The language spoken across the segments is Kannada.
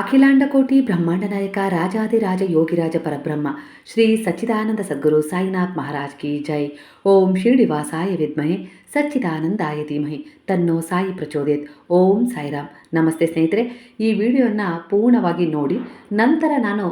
ಅಖಿಲಾಂಡಕೋಟಿ ಬ್ರಹ್ಮಾಂಡ ನಾಯಕ ರಾಜಾದಿರಾಜ ಯೋಗಿರಾಜ ಪರಬ್ರಹ್ಮ, ಶ್ರೀ ಸಚ್ಚಿದಾನಂದ ಸದ್ಗುರು ಸಾಯಿನಾಥ್ ಮಹಾರಾಜ್ ಕಿ ಜೈ. ಓಂ ಶಿರಡಿವಾಸಾಯ ವಿದ್ಮಹೆ, ಸಚ್ಚಿದಾನಂದಾಯ ಧೀಮಹಿ. ತನ್ನೋ ಸಾಯಿ ಪ್ರಚೋದಯತ್. ಓಂ ಸಾಯಿರಾಮ್. ನಮಸ್ತೆ ಸ್ನೇಹಿತರೆ, ಈ ವಿಡಿಯೋನ ಪೂರ್ಣವಾಗಿ ನೋಡಿ, ನಂತರ ನಾನು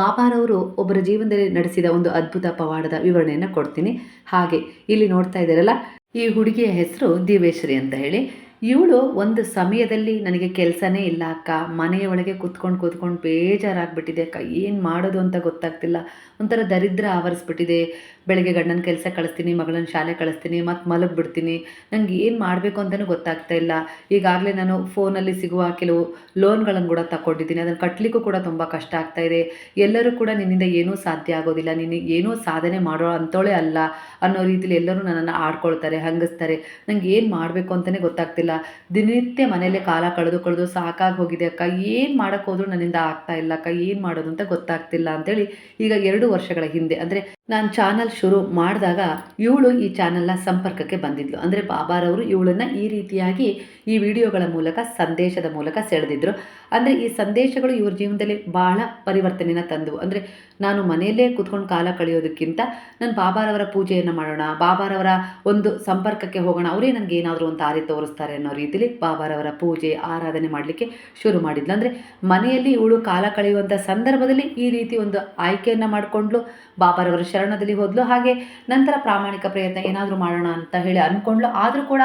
ಬಾಬಾರವರು ಒಬ್ಬರ ಜೀವನದಲ್ಲಿ ನಡೆಸಿದ ಒಂದು ಅದ್ಭುತ ಪವಾಡದ ವಿವರಣೆಯನ್ನು ಕೊಡ್ತೀನಿ. ಹಾಗೆ ಇಲ್ಲಿ ನೋಡ್ತಾ ಇದ್ದಾರಲ್ಲ, ಈ ಹುಡುಗಿಯ ಹೆಸರು ದಿವೇಶ್ವರಿ ಅಂತ ಹೇಳಿ. ಇವಳು ಒಂದು ಸಮಯದಲ್ಲಿ ನನಗೆ ಕೆಲಸನೇ ಇಲ್ಲ ಅಕ್ಕ. ಮನೆಯ ಒಳಗೆ ಕೂತ್ಕೊಂಡು ಕೂತ್ಕೊಂಡು ಬೇಜಾರಾಗ್ಬಿಟ್ಟಿದೆ. ಅಕ್ಕ, ಏನು ಮಾಡೋದು ಅಂತ ಗೊತ್ತಾಗ್ತಿಲ್ಲ. ಒಂಥರ ದರಿದ್ರ ಆವರಿಸ್ಬಿಟ್ಟಿದೆ. ಬೆಳಗ್ಗೆ ಗಂಡನ ಕೆಲಸ ಕಳಿಸ್ತೀನಿ ಮಗಳನ್ನ ಶಾಲೆ ಕಳಿಸ್ತೀನಿ, ಮತ್ತು ಮಲಗಿಬಿಡ್ತೀನಿ. ನಂಗೆ ಏನು ಮಾಡಬೇಕು ಅಂತಲೂ ಗೊತ್ತಾಗ್ತಾ ಇಲ್ಲ. ಈಗಾಗಲೇ ನಾನು ಫೋನಲ್ಲಿ ಸಿಗುವ ಕೆಲವು ಲೋನ್ಗಳನ್ನು ಕೂಡ ತಗೊಂಡಿದ್ದೀನಿ ಅದನ್ನು ಕಟ್ಟಲಿಕ್ಕೂ ಕೂಡ ತುಂಬ ಕಷ್ಟ ಆಗ್ತಾ ಇದೆ. ಎಲ್ಲರೂ ಕೂಡ ನಿನ್ನಿಂದ ಏನೂ ಸಾಧ್ಯ ಆಗೋದಿಲ್ಲ. ನೀನು ಏನೂ ಸಾಧನೆ ಮಾಡೋ ಅಂತೋಳೆ ಅಲ್ಲ ಅನ್ನೋ ರೀತಿಲಿ ಎಲ್ಲರೂ ನನ್ನನ್ನು ಆಡ್ಕೊಳ್ತಾರೆ, ಹಂಗಿಸ್ತಾರೆ. ನಂಗೆ ಏನು ಮಾಡಬೇಕು ಅಂತಲೇ ಗೊತ್ತಾಗ್ತಿಲ್ಲ. ದಿನನಿತ್ಯ ಮನೆಯಲ್ಲೇ ಕಾಲ ಕಳೆದು ಕಳೆದು ಸಾಕಾಗಿ ಹೋಗಿದೆ ಅಕ್ಕ. ಏನು ಮಾಡೋಕ್ಕೆ ಹೋದ್ರೂ ನನ್ನಿಂದ ಆಗ್ತಾ ಇಲ್ಲ ಅಕ್ಕ. ಏನು ಮಾಡೋದು ಅಂತ ಗೊತ್ತಾಗ್ತಿಲ್ಲ ಅಂತೇಳಿ ಈಗ ಎರಡು ವರ್ಷಗಳ ಹಿಂದೆ ಅಂದರೆ ನಾನು ಚಾನಲ್ ಶುರು ಮಾಡಿದಾಗ ಇವಳು ಈ ಚಾನಲ್ನ ಸಂಪರ್ಕಕ್ಕೆ ಬಂದಿದ್ಲು. ಅಂದರೆ ಬಾಬಾರವರು ಇವಳನ್ನು ಈ ರೀತಿಯಾಗಿ ಈ ವಿಡಿಯೋಗಳ ಮೂಲಕ, ಸಂದೇಶದ ಮೂಲಕ ಸೆಳೆದಿದ್ರು. ಅಂದರೆ ಈ ಸಂದೇಶಗಳು ಇವ್ರ ಜೀವನದಲ್ಲಿ ಬಹಳ ಪರಿವರ್ತನೆಯನ್ನು ತಂದವು. ಅಂದರೆ ನಾನು ಮನೆಯಲ್ಲೇ ಕೂತ್ಕೊಂಡು ಕಾಲ ಕಳೆಯೋದಕ್ಕಿಂತ ನಾನು ಬಾಬಾರವರ ಪೂಜೆಯನ್ನು ಮಾಡೋಣ, ಬಾಬಾರವರ ಒಂದು ಸಂಪರ್ಕಕ್ಕೆ ಹೋಗೋಣ, ಅವರೇ ನನಗೆ ಏನಾದರೂ ಒಂದು ದಾರಿ ತೋರಿಸ್ತಾರೆ ಅನ್ನೋ ರೀತಿಯಲ್ಲಿ ಬಾಬಾರವರ ಪೂಜೆ, ಆರಾಧನೆ ಮಾಡಲಿಕ್ಕೆ ಶುರು ಮಾಡಿದ್ಲು. ಅಂದರೆ ಮನೆಯಲ್ಲಿ ಇವಳು ಕಾಲ ಕಳೆಯುವಂಥ ಸಂದರ್ಭದಲ್ಲಿ ಈ ರೀತಿ ಒಂದು ಆಯ್ಕೆಯನ್ನು ಮಾಡಿಕೊಂಡ್ಲು ಬಾಬಾರವರ ಶರಣದಲ್ಲಿ ಹೋದ್ಲು. ಹಾಗೆ ನಂತರ ಪ್ರಾಮಾಣಿಕ ಪ್ರಯತ್ನ ಏನಾದರೂ ಮಾಡೋಣ ಅಂತ ಹೇಳಿ ಅಂದ್ಕೊಂಡ್ಲು ಆದರೂ ಕೂಡ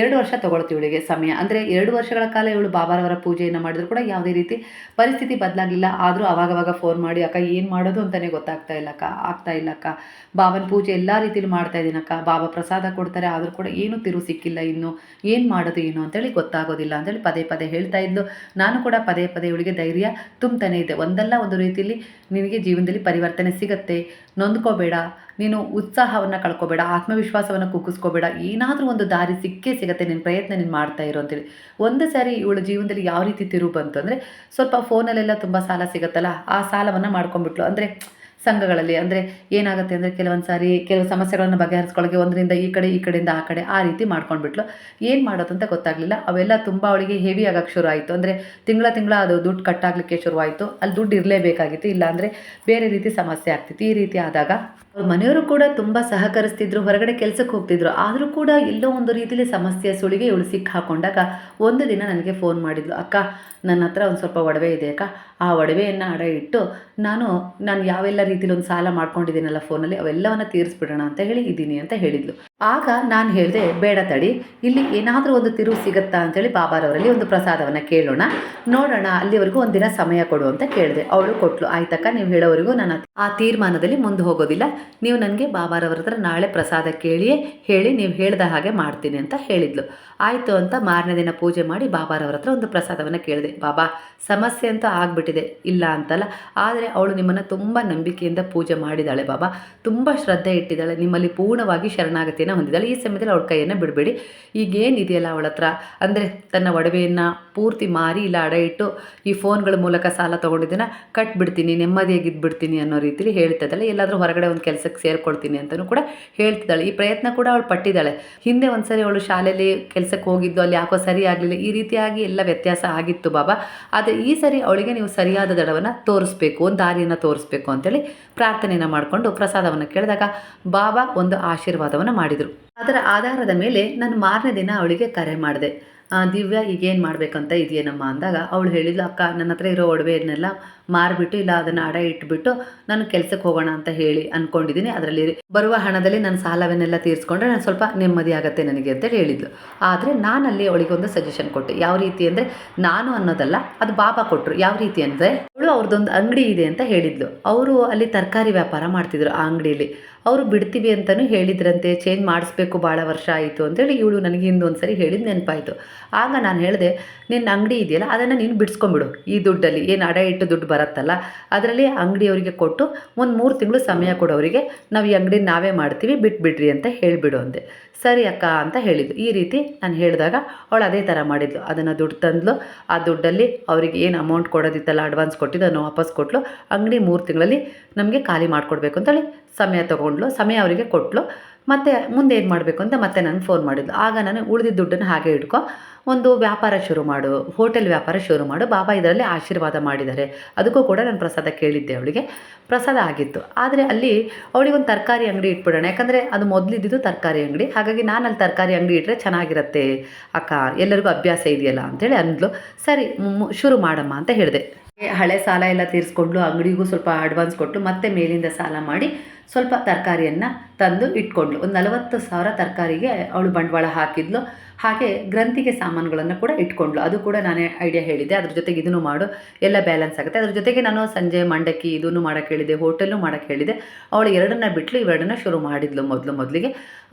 ಎರಡು ವರ್ಷ ತಗೊಳ್ತೀವಿ ಇವಳಿಗೆ ಸಮಯ. ಅಂದರೆ ಎರಡು ವರ್ಷಗಳ ಕಾಲ ಇವಳು ಬಾಬಾರವರ ಪೂಜೆಯನ್ನು ಮಾಡಿದ್ರು ಕೂಡ ಯಾವುದೇ ರೀತಿ ಪರಿಸ್ಥಿತಿ ಬದಲಾಗಿಲ್ಲ ಆದರೂ ಅವಾಗವಾಗ ಫೋನ್ ಮಾಡಿ, ಅಕ್ಕ, ಏನು ಮಾಡೋದು ಅಂತಲೇ ಗೊತ್ತಾಗ್ತಾ ಇಲ್ಲ ಅಕ್ಕ ಆಗ್ತಾ ಇಲ್ಲ ಅಕ್ಕ ಬಾಬನ ಪೂಜೆ ಎಲ್ಲ ರೀತಿಲಿ ಮಾಡ್ತಾ ಇದ್ದೀನಕ್ಕ ಬಾಬಾ ಪ್ರಸಾದ ಕೊಡ್ತಾರೆ, ಆದರೂ ಕೂಡ ಏನೂ ತಿರು ಸಿಕ್ಕಿಲ್ಲ ಇನ್ನು. ಏನು ಮಾಡೋದು ಏನು ಅಂತೇಳಿ ಗೊತ್ತಾಗೋದಿಲ್ಲ ಅಂತೇಳಿ ಪದೇ ಪದೇ ಹೇಳ್ತಾ ಇದ್ದು ನಾನು ಕೂಡ ಪದೇ ಪದೇ ಇವಳಿಗೆ ಧೈರ್ಯ ತುಂಬ್ತಾನೆ ಇದ್ದೆ ಒಂದಲ್ಲ ಒಂದು ರೀತಿಯಲ್ಲಿ ನಿನಗೆ ಜೀವನದಲ್ಲಿ ಪರಿವರ್ತನೆ ಸಿಗತ್ತೆ. ನೊಂದ್ಕೋಬೇಡ. ನೀನು ಉತ್ಸಾಹವನ್ನು ಕಳ್ಕೊಬೇಡ, ಆತ್ಮವಿಶ್ವಾಸವನ್ನು ಕುಗ್ಗಿಸ್ಕೋಬೇಡ, ಏನಾದರೂ ಒಂದು ದಾರಿ ಸಿಕ್ಕೇ ಸಿಗತ್ತೆ ನಿನ್ನ ಪ್ರಯತ್ನ ನೀನು ಮಾಡ್ತಾ ಇರೋ ಅಂತೇಳಿ. ಒಂದು ಸಾರಿ ಇವಳ ಜೀವನದಲ್ಲಿ ಯಾವ ರೀತಿ ತಿರುವು ಬಂತು ಅಂದರೆ ಸ್ವಲ್ಪ ಫೋನಲ್ಲೆಲ್ಲ ತುಂಬ ಸಾಲ ಸಿಗುತ್ತಲ್ಲ, ಆ ಸಾಲವನ್ನು ಮಾಡ್ಕೊಂಡ್ಬಿಟ್ಲು. ಅಂದರೆ ಸಂಘಗಳಲ್ಲಿ ಅಂದರೆ ಏನಾಗುತ್ತೆ ಅಂದರೆ ಕೆಲವೊಂದು ಸಾರಿ ಕೆಲವು ಸಮಸ್ಯೆಗಳನ್ನು ಬಗೆಹರಿಸ್ಕೊಳ್ಳೋಕೆ ಒಂದರಿಂದ ಈ ಕಡೆ, ಈ ಕಡೆಯಿಂದ ಆ ಕಡೆ ಆ ರೀತಿ ಮಾಡ್ಕೊಂಡ್ಬಿಟ್ಲು. ಏನು ಮಾಡೋದು ಅಂತ ಗೊತ್ತಾಗಲಿಲ್ಲ. ಅವೆಲ್ಲ ತುಂಬ ಅವಳಿಗೆ ಹೆವಿ ಆಗೋಕ್ಕೆ ಶುರು ಆಯಿತು ಅಂದರೆ ತಿಂಗಳ ತಿಂಗಳ ಅದು ದುಡ್ಡು ಕಟ್ಟಾಗಲಿಕ್ಕೆ ಶುರುವಾಯಿತು. ಅಲ್ಲಿ ದುಡ್ಡು ಇರಲೇಬೇಕಾಗಿತ್ತು. ಇಲ್ಲಾಂದರೆ ಬೇರೆ ರೀತಿ ಸಮಸ್ಯೆ ಆಗ್ತಿತ್ತು. ಈ ರೀತಿ ಆದಾಗ ಅವ್ರ ಮನೆಯವರು ಕೂಡ ತುಂಬ ಸಹಕರಿಸ್ತಿದ್ರು, ಹೊರಗಡೆ ಕೆಲಸಕ್ಕೆ ಹೋಗ್ತಿದ್ರು. ಆದರೂ ಕೂಡ ಎಲ್ಲೋ ಒಂದು ರೀತಿಯಲ್ಲಿ ಸಮಸ್ಯೆ ಸುಳಿಗೆ ಇವಳು ಸಿಕ್ಕಿ ಹಾಕೊಂಡಾಗ ಒಂದು ದಿನ ನನಗೆ ಫೋನ್ ಮಾಡಿದ್ಲು. ಅಕ್ಕ, ನನ್ನ ಹತ್ರ ಒಂದು ಸ್ವಲ್ಪ ಒಡವೆ ಇದೆ ಅಕ್ಕ. ಆ ಒಡವೆಯನ್ನು ಅಡ ಇಟ್ಟು ನಾನು ನಾನು ಯಾವೆಲ್ಲ ರೀತಿಲಿ ಒಂದು ಸಾಲ ಮಾಡ್ಕೊಂಡಿದ್ದೀನಲ್ಲ ಫೋನಲ್ಲಿ, ಅವೆಲ್ಲವನ್ನು ತೀರಿಸ್ಬಿಡೋಣ ಅಂತ ಹೇಳಿ ಇದ್ದೀನಿ ಅಂತ ಹೇಳಿದ್ಲು. ಆಗ ನಾನು ಹೇಳಿದೆ, ಬೇಡ ತಡಿ, ಇಲ್ಲಿ ಏನಾದರೂ ಒಂದು ತಿರುವು ಸಿಗುತ್ತಾ ಅಂತೇಳಿ ಬಾಬಾರವರಲ್ಲಿ ಒಂದು ಪ್ರಸಾದವನ್ನು ಕೇಳೋಣ. ನೋಡೋಣ, ಅಲ್ಲಿವರೆಗೂ ಒಂದು ದಿನ ಸಮಯ ಕೊಡು ಅಂತ ಕೇಳಿದೆ. ಅವಳು ಕೊಟ್ಲು, ಆಯ್ತಕ್ಕ, ನೀವು ಹೇಳೋವರೆಗೂ ನಾನು ಆ ತೀರ್ಮಾನದಲ್ಲಿ ಮುಂದೆ ಹೋಗೋದಿಲ್ಲ. ನೀವು ನನಗೆ ಬಾಬಾರವರ ಹತ್ರ ನಾಳೆ ಪ್ರಸಾದ ಕೇಳಿಯೇ, ಹೇಳಿ ನೀವು ಹೇಳ್ದ ಹಾಗೆ ಮಾಡ್ತೀನಿ ಅಂತ ಹೇಳಿದ್ಲು. ಆಯಿತು ಅಂತ ಮಾರನೇ ದಿನ ಪೂಜೆ ಮಾಡಿ ಬಾಬಾರವರ ಹತ್ರ ಒಂದು ಪ್ರಸಾದವನ್ನು ಕೇಳಿದೆ. ಬಾಬಾ, ಸಮಸ್ಯೆ ಅಂತ ಆಗಿಬಿಟ್ಟಿದೆ, ಇಲ್ಲ ಅಂತಲ್ಲ. ಆದರೆ ಅವಳು ನಿಮ್ಮನ್ನು ತುಂಬ ನಂಬಿಕೆಯಿಂದ ಪೂಜೆ ಮಾಡಿದ್ದಾಳೆ ಬಾಬಾ. ತುಂಬ ಶ್ರದ್ಧೆ ಇಟ್ಟಿದ್ದಾಳೆ. ನಿಮ್ಮಲ್ಲಿ ಪೂರ್ಣವಾಗಿ ಶರಣಾಗತಿಯನ್ನು ಹೊಂದಿದ್ದಾಳೆ. ಈ ಸಮಯದಲ್ಲಿ ಅವಳ ಕೈಯನ್ನು ಬಿಡಬೇಡಿ. ಈಗೇನಿದೆಯಲ್ಲ ಅವಳ ಹತ್ರ? ಅಂದರೆ ತನ್ನ ಒಡವೆಯನ್ನು ಪೂರ್ತಿ ಮಾರಿ ಇಲ್ಲ, ಅಡ ಇಟ್ಟು ಈ ಫೋನ್ಗಳ ಮೂಲಕ ಸಾಲ ತೊಗೊಂಡಿದ್ದನ್ನು ಕಟ್ಬಿಡ್ತೀನಿ ನೆಮ್ಮದಿಯಾಗಿ ಇದ್ಬಿಡ್ತೀನಿ ಅನ್ನೋ ರೀತಿಲಿ ಹೇಳ್ತಿದ್ದಾಳೆ ಎಲ್ಲಾದರೂ ಹೊರಗಡೆ ಒಂದು ಕೆಲಸಕ್ಕೆ ಸೇರ್ಕೊಳ್ತೀನಿ ಅಂತಲೂ ಕೂಡ ಹೇಳ್ತಿದ್ದಾಳೆ. ಈ ಪ್ರಯತ್ನ ಕೂಡ ಅವಳು ಪಟ್ಟಿದ್ದಾಳೆ. ಹಿಂದೆ ಒಂದ್ಸರಿ ಅವಳು ಶಾಲೆಯಲ್ಲಿ ಕೆಲಸಕ್ಕೆ ಹೋಗಿದ್ದು, ಅಲ್ಲಿ ಯಾಕೋ ಸರಿ ಆಗಲಿಲ್ಲ. ಈ ರೀತಿಯಾಗಿ ಎಲ್ಲ ವ್ಯತ್ಯಾಸ ಆಗಿತ್ತು ಬಾಬಾ. ಆದರೆ ಈ ಸರಿ ಅವಳಿಗೆ ನೀವು ಸರಿಯಾದ ದಡವನ್ನು ತೋರಿಸ್ಬೇಕು. ದಾರಿಯನ್ನು ತೋರಿಸ್ಬೇಕು ಅಂತೇಳಿ ಪ್ರಾರ್ಥನೆಯನ್ನು ಮಾಡಿಕೊಂಡು ಪ್ರಸಾದವನ್ನು ಕೇಳಿದಾಗ ಬಾಬಾ ಒಂದು ಆಶೀರ್ವಾದವನ್ನು ಮಾಡಿದರು. ಅದರ ಆಧಾರದ ಮೇಲೆ ನಾನು ಮಾರನೇ ದಿನ ಅವಳಿಗೆ ಕರೆ ಮಾಡಿದೆ. ದಿವ್ಯಾ ಈಗೇನು ಮಾಡಬೇಕಂತ ಇದೆಯೇನಮ್ಮ ಅಂದಾಗ ಅವಳು ಹೇಳಿದ್ಲು, ಅಕ್ಕ, ನನ್ನ ಹತ್ರ ಇರೋ ಒಡವೆಯನ್ನೆಲ್ಲ ಮಾರಿಬಿಟ್ಟು ಇಲ್ಲ, ಅದನ್ನು ಅಡ ಇಟ್ಬಿಟ್ಟು ನಾನು ಕೆಲಸಕ್ಕೆ ಹೋಗೋಣ ಅಂತ ಹೇಳಿ ಅಂದ್ಕೊಂಡಿದ್ದೀನಿ ಅದರಲ್ಲಿ ಬರುವ ಹಣದಲ್ಲಿ ನನ್ನ ಸಾಲವನ್ನೆಲ್ಲ ತೀರಿಸ್ಕೊಂಡ್ರೆ ನಾನು ಸ್ವಲ್ಪ ನೆಮ್ಮದಿ ಆಗುತ್ತೆ ನನಗೆ ಅಂತೇಳಿ ಹೇಳಿದ್ಲು. ಆದರೆ ನಾನಲ್ಲಿ ಅವಳಿಗೆ ಒಂದು ಸಜೆಷನ್ ಕೊಟ್ಟೆ. ಯಾವ ರೀತಿ ಅಂದರೆ, ನಾನು ಅನ್ನೋದಲ್ಲ, ಅದು ಬಾಬಾ ಕೊಟ್ಟರು ಯಾವ ರೀತಿ ಅಂದರೆ, ಅವಳು ಅವ್ರದ್ದೊಂದು ಅಂಗಡಿ ಇದೆ ಅಂತ ಹೇಳಿದ್ಲು. ಅವರು ಅಲ್ಲಿ ತರಕಾರಿ ವ್ಯಾಪಾರ ಮಾಡ್ತಿದ್ರು ಆ ಅಂಗಡಿಯಲ್ಲಿ ಅವರು ಬಿಡ್ತೀವಿ ಅಂತಲೂ ಹೇಳಿದ್ರಂತೆ ಚೇಂಜ್ ಮಾಡಿಸ್ಬೇಕು, ಭಾಳ ವರ್ಷ ಆಯಿತು ಅಂತೇಳಿ ಇವಳು ನನಗೆ ಹಿಂದೊಂದು ಸರಿ ಹೇಳಿದ ನೆನಪಾಯಿತು. ಆಗ ನಾನು ಹೇಳಿದೆ, ನಿನ್ನ ಅಂಗಡಿ ಇದೆಯಲ್ಲ, ಅದನ್ನು ನೀನು ಬಿಡಿಸ್ಕೊಂಬಿಡು ಈ ದುಡ್ಡಲ್ಲಿ ಏನು ಅಡ ಇಟ್ಟು ದುಡ್ಡು ಬರುತ್ತಲ್ಲ, ಅದರಲ್ಲಿ ಅಂಗಡಿಯವರಿಗೆ ಕೊಟ್ಟು ಒಂದು ಮೂರು ತಿಂಗಳು ಸಮಯ ಕೊಡೋರಿಗೆ ನಾವು ಈ ಅಂಗಡಿ ನಾವೇ ಮಾಡ್ತೀವಿ, ಬಿಟ್ಬಿಡ್ರಿ ಅಂತ ಹೇಳಿಬಿಡು ಅಂದೆ. ಸರಿ ಅಕ್ಕ ಅಂತ ಹೇಳಿದ್ದು. ಈ ರೀತಿ ನಾನು ಹೇಳಿದಾಗ ಅವಳು ಅದೇ ಥರ ಮಾಡಿದ್ಲು. ಅದನ್ನು ದುಡ್ಡು ತಂದ್ಳು ಆ ದುಡ್ಡಲ್ಲಿ ಅವರಿಗೆ ಏನು ಅಮೌಂಟ್ ಕೊಡೋದಿತ್ತಲ್ಲ ಅಡ್ವಾನ್ಸ್ ಕೊಟ್ಟಿದ್ದು ಅದನ್ನು ವಾಪಸ್ ಕೊಟ್ಟಲು ಅಂಗಡಿ ಮೂರು ತಿಂಗಳಲ್ಲಿ ನಮಗೆ ಖಾಲಿ ಮಾಡಿಕೊಡ್ಬೇಕು ಅಂತೇಳಿ ಸಮಯ ತೊಗೊಂಡ್ಲು ಸಮಯ ಅವರಿಗೆ ಕೊಟ್ಟಲು ಮತ್ತೆ ಮುಂದೆ ಏನು ಮಾಡಬೇಕು ಅಂತ ಮತ್ತೆ ನಾನು ಫೋನ್ ಮಾಡಿದ್ಲು. ಆಗ ನಾನು ಉಳಿದಿದ್ದ ದುಡ್ಡನ್ನು ಹಾಗೆ ಇಟ್ಕೊ, ಒಂದು ವ್ಯಾಪಾರ ಶುರು ಮಾಡು ಹೋಟೆಲ್ ವ್ಯಾಪಾರ ಶುರು ಮಾಡು, ಬಾಬಾ ಇದರಲ್ಲಿ ಆಶೀರ್ವಾದ ಮಾಡಿದ್ದಾರೆ ಅದಕ್ಕೂ ಕೂಡ ನಾನು ಪ್ರಸಾದ ಕೇಳಿದ್ದೆ ಅವಳಿಗೆ. ಪ್ರಸಾದ ಆಗಿತ್ತು. ಆದರೆ ಅಲ್ಲಿ ಅವಳಿಗೆ ಒಂದು ತರಕಾರಿ ಅಂಗಡಿ ಇಟ್ಬಿಡೋಣ. ಯಾಕಂದರೆ ಅದು ಮೊದಲಿದ್ದಿದ್ದು ತರಕಾರಿ ಅಂಗಡಿ. ಹಾಗಾಗಿ ನಾನು ಅಲ್ಲಿ ತರಕಾರಿ ಅಂಗಡಿ ಇಟ್ಟರೆ ಚೆನ್ನಾಗಿರುತ್ತೆ. ಅಕ್ಕ, ಎಲ್ಲರಿಗೂ ಅಭ್ಯಾಸ ಇದೆಯಲ್ಲ ಅಂತೇಳಿ ಅಂದ್ಲು. ಸರಿ ಶುರು ಮಾಡಮ್ಮ ಅಂತ ಹೇಳಿದೆ. ಹಳೆ ಸಾಲ ಎಲ್ಲ ತೀರಿಸ್ಕೊಂಡು ಅಂಗಡಿಗೂ ಸ್ವಲ್ಪ ಅಡ್ವಾನ್ಸ್ ಕೊಟ್ಟು ಮತ್ತೆ ಮೇಲಿಂದ ಸಾಲ ಮಾಡಿ ಸ್ವಲ್ಪ ತರಕಾರಿಯನ್ನು ತಂದು ಇಟ್ಕೊಂಡ್ಳು ಒಂದು ನಲವತ್ತು ಸಾವಿರ ತರಕಾರಿಗೆ ಅವಳು ಬಂಡವಾಳ ಹಾಕಿದ್ಲು. ಹಾಗೆ ಗ್ರಂಥಿಗೆ ಸಾಮಾನುಗಳನ್ನು ಕೂಡ ಇಟ್ಕೊಂಡ್ಳು ಅದು ಕೂಡ ನಾನೇ ಐಡಿಯಾ ಹೇಳಿದ್ದೆ. ಅದ್ರ ಜೊತೆಗೆ ಇದನ್ನು ಮಾಡು, ಎಲ್ಲ ಬ್ಯಾಲೆನ್ಸ್ ಆಗುತ್ತೆ. ಅದ್ರ ಜೊತೆಗೆ ನಾನು ಸಂಜೆ ಮಂಡಕ್ಕಿ ಇದನ್ನು ಮಾಡೋಕ್ಕೆ ಹೇಳಿದೆ ಹೋಟೆಲ್ಲು ಮಾಡೋಕ್ಕೆ ಹೇಳಿದೆ ಅವಳು ಎರಡನ್ನ ಬಿಟ್ಟಲು ಇವೆರಡನ್ನ ಶುರು ಮಾಡಿದ್ಲು ಮೊದಲು ಮೊದಲಿಗೆ.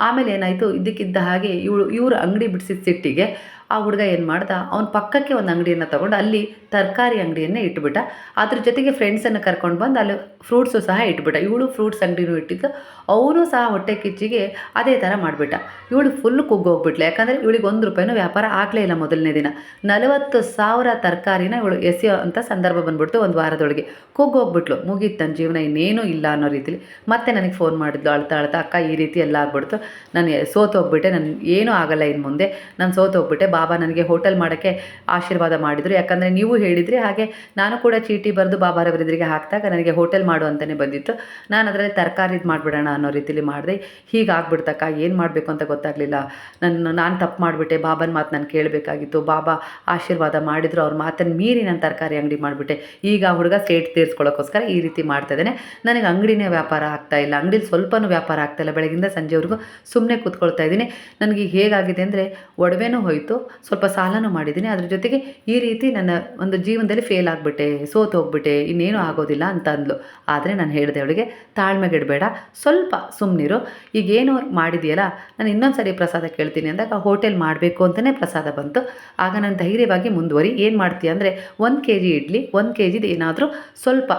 ಆಮೇಲೆ ಏನಾಯಿತು ಇದಕ್ಕಿದ್ದ ಹಾಗೆ ಇವಳು, ಇವರು ಅಂಗಡಿ ಬಿಡಿಸಿದ ಸಿಟ್ಟಿಗೆ ಆ ಹುಡುಗ ಏನು ಮಾಡ್ದ? ಅವ್ನ ಪಕ್ಕಕ್ಕೆ ಒಂದು ಅಂಗಡಿಯನ್ನು ತಗೊಂಡು ಅಲ್ಲಿ ತರಕಾರಿ ಅಂಗಡಿಯನ್ನೇ ಇಟ್ಬಿಟ್ಟ. ಅದ್ರ ಜೊತೆಗೆ ಫ್ರೆಂಡ್ಸನ್ನು ಕರ್ಕೊಂಡು ಬಂದು ಅಲ್ಲಿ ಫ್ರೂಟ್ಸು ಸಹ ಇಟ್ಬಿಟ್ಟ. ಇವಳು ಫ್ರೂಟ್ಸ್ ಅಂಗಡಿನೂ ಇಟ್ಟಿದ್ದು. ಅವನು ಸಹ ಹೊಟ್ಟೆ ಕಿಚ್ಚಿಗೆ ಅದೇ ಥರ ಮಾಡಿಬಿಟ್ಟ. ಇವಳು ಫುಲ್ ಕುಗ್ಗೋಗ್ಬಿಟ್ಲೆ. ಯಾಕಂದರೆ ಇವಳಿಗೆ ಒಂದು ರೂಪಾಯಿನೂ ವ್ಯಾಪಾರ ಆಗಲೇ ಇಲ್ಲ ಮೊದಲನೇ ದಿನ. ನಲವತ್ತು ಸಾವಿರ ತರಕಾರಿನ ಇವಳು ಎಸೆಯೋ ಅಂತ ಸಂದರ್ಭ ಬಂದ್ಬಿಡ್ತು ಒಂದು ವಾರದೊಳಗೆ. ಕುಗ್ಗೋಗ್ಬಿಟ್ಲು. ಮುಗೀತು ನನ್ನ ಜೀವನ, ಇನ್ನೇನೂ ಇಲ್ಲ ಅನ್ನೋ ರೀತಿಲಿ. ಮತ್ತೆ ನನಗೆ ಫೋನ್ ಮಾಡಿದ್ಲು. ಅಳ್ತಾ ಅಳ್ತಾ, ಅಕ್ಕ, ಈ ರೀತಿ ಎಲ್ಲ ಆಗ್ಬಿಡ್ತು. ನಾನು ಸೋತೋಗ್ಬಿಟ್ಟೆ. ನಾನು ಏನೂ ಆಗಲ್ಲ ಇನ್ನು ಮುಂದೆ. ನಾನು ಸೋತೋಗ್ಬಿಟ್ಟೆ. ಬಾಬಾ ನನಗೆ ಹೋಟೆಲ್ ಮಾಡೋಕ್ಕೆ ಆಶೀರ್ವಾದ ಮಾಡಿದರು. ಯಾಕಂದರೆ ನೀವು ಹೇಳಿದ್ರಿ ಹಾಗೆ ನಾನು ಕೂಡ ಚೀಟಿ ಬರೆದು ಬಾಬಾರವರ ಎದುರಿಗೆ ಹಾಕಿದಾಗ ನನಗೆ ಹೋಟೆಲ್ ಮಾಡು ಅಂತಲೇ ಬಂದಿತ್ತು. ನಾನು ಅದರಲ್ಲಿ ತರಕಾರಿ ಇದು ಮಾಡಿಬಿಡೋಣ ಅನ್ನೋ ರೀತಿಲಿ ಮಾಡಿದೆ. ಹೀಗೆ ಆಗ್ಬಿಡ್ತಕ್ಕ ಏನು ಮಾಡಬೇಕು ಅಂತ ಗೊತ್ತಾಗಲಿಲ್ಲ. ನನ್ನ, ನಾನು ತಪ್ಪು ಮಾಡಿಬಿಟ್ಟೆ, ಬಾಬನ ಮಾತು ನಾನು ಕೇಳಬೇಕಾಗಿತ್ತು. ಬಾಬಾ ಆಶೀರ್ವಾದ ಮಾಡಿದ್ರು, ಅವ್ರ ಮಾತನ್ನು ಮೀರಿ ನಾನು ತರಕಾರಿ ಅಂಗಡಿ ಮಾಡಿಬಿಟ್ಟೆ. ಈಗ ಹುಡುಗ ಸೇಟ್ ತೀರಿಸ್ಕೊಳ್ಳೋಕ್ಕೋಸ್ಕರ ಈ ರೀತಿ ಮಾಡ್ತಾ ಇದ್ದೇನೆ. ನನಗೆ ಅಂಗಡಿನೇ ವ್ಯಾಪಾರ ಆಗ್ತಾ ಇಲ್ಲ. ಅಂಗಡಿಲಿ ಸ್ವಲ್ಪನೂ ವ್ಯಾಪಾರ ಆಗ್ತಾಯಿಲ್ಲ ಬೆಳಗಿಂದ ಸಂಜೆವರೆಗೂ ಸುಮ್ಮನೆ ಕೂತ್ಕೊಳ್ತಾ ಇದ್ದೀನಿ. ನನಗೆ ಹೇಗಾಗಿದೆ ಅಂದರೆ, ಒಡವೆನೂ ಹೋಯಿತು. ಸ್ವಲ್ಪ ಸಾಲನೂ ಮಾಡಿದ್ದೀನಿ. ಅದ್ರ ಜೊತೆಗೆ ಈ ರೀತಿ ನನ್ನ ಒಂದು ಜೀವನದಲ್ಲಿ ಫೇಲ್ ಆಗಿಬಿಟ್ಟೆ, ಸೋತು ಹೋಗ್ಬಿಟ್ಟೆ, ಇನ್ನೇನು ಆಗೋದಿಲ್ಲ ಅಂತ ಅಂದ್ಲು. ಆದರೆ ನಾನು ಹೇಳಿದೆ ಅವಳಿಗೆ, ತಾಳ್ಮೆಗಿಡಬೇಡ, ಸ್ವಲ್ಪ ಸುಮ್ಮನಿರು ಈಗೇನು ಮಾಡಿದೆಯಲ್ಲ, ನಾನು ಇನ್ನೊಂದು ಸರಿ ಪ್ರಸಾದ ಕೇಳ್ತೀನಿ ಅಂದಾಗ ಹೋಟೆಲ್ ಮಾಡಬೇಕು ಅಂತಲೇ ಪ್ರಸಾದ ಬಂತು. ಆಗ ನಾನು ಧೈರ್ಯವಾಗಿ ಮುಂದುವರಿ. ಏನು ಮಾಡ್ತೀಯ ಅಂದರೆ, ಒಂದು ಕೆ ಜಿ ಇಡ್ಲಿ, ಒಂದು ಕೆ ಜಿದು ಏನಾದರೂ ಸ್ವಲ್ಪ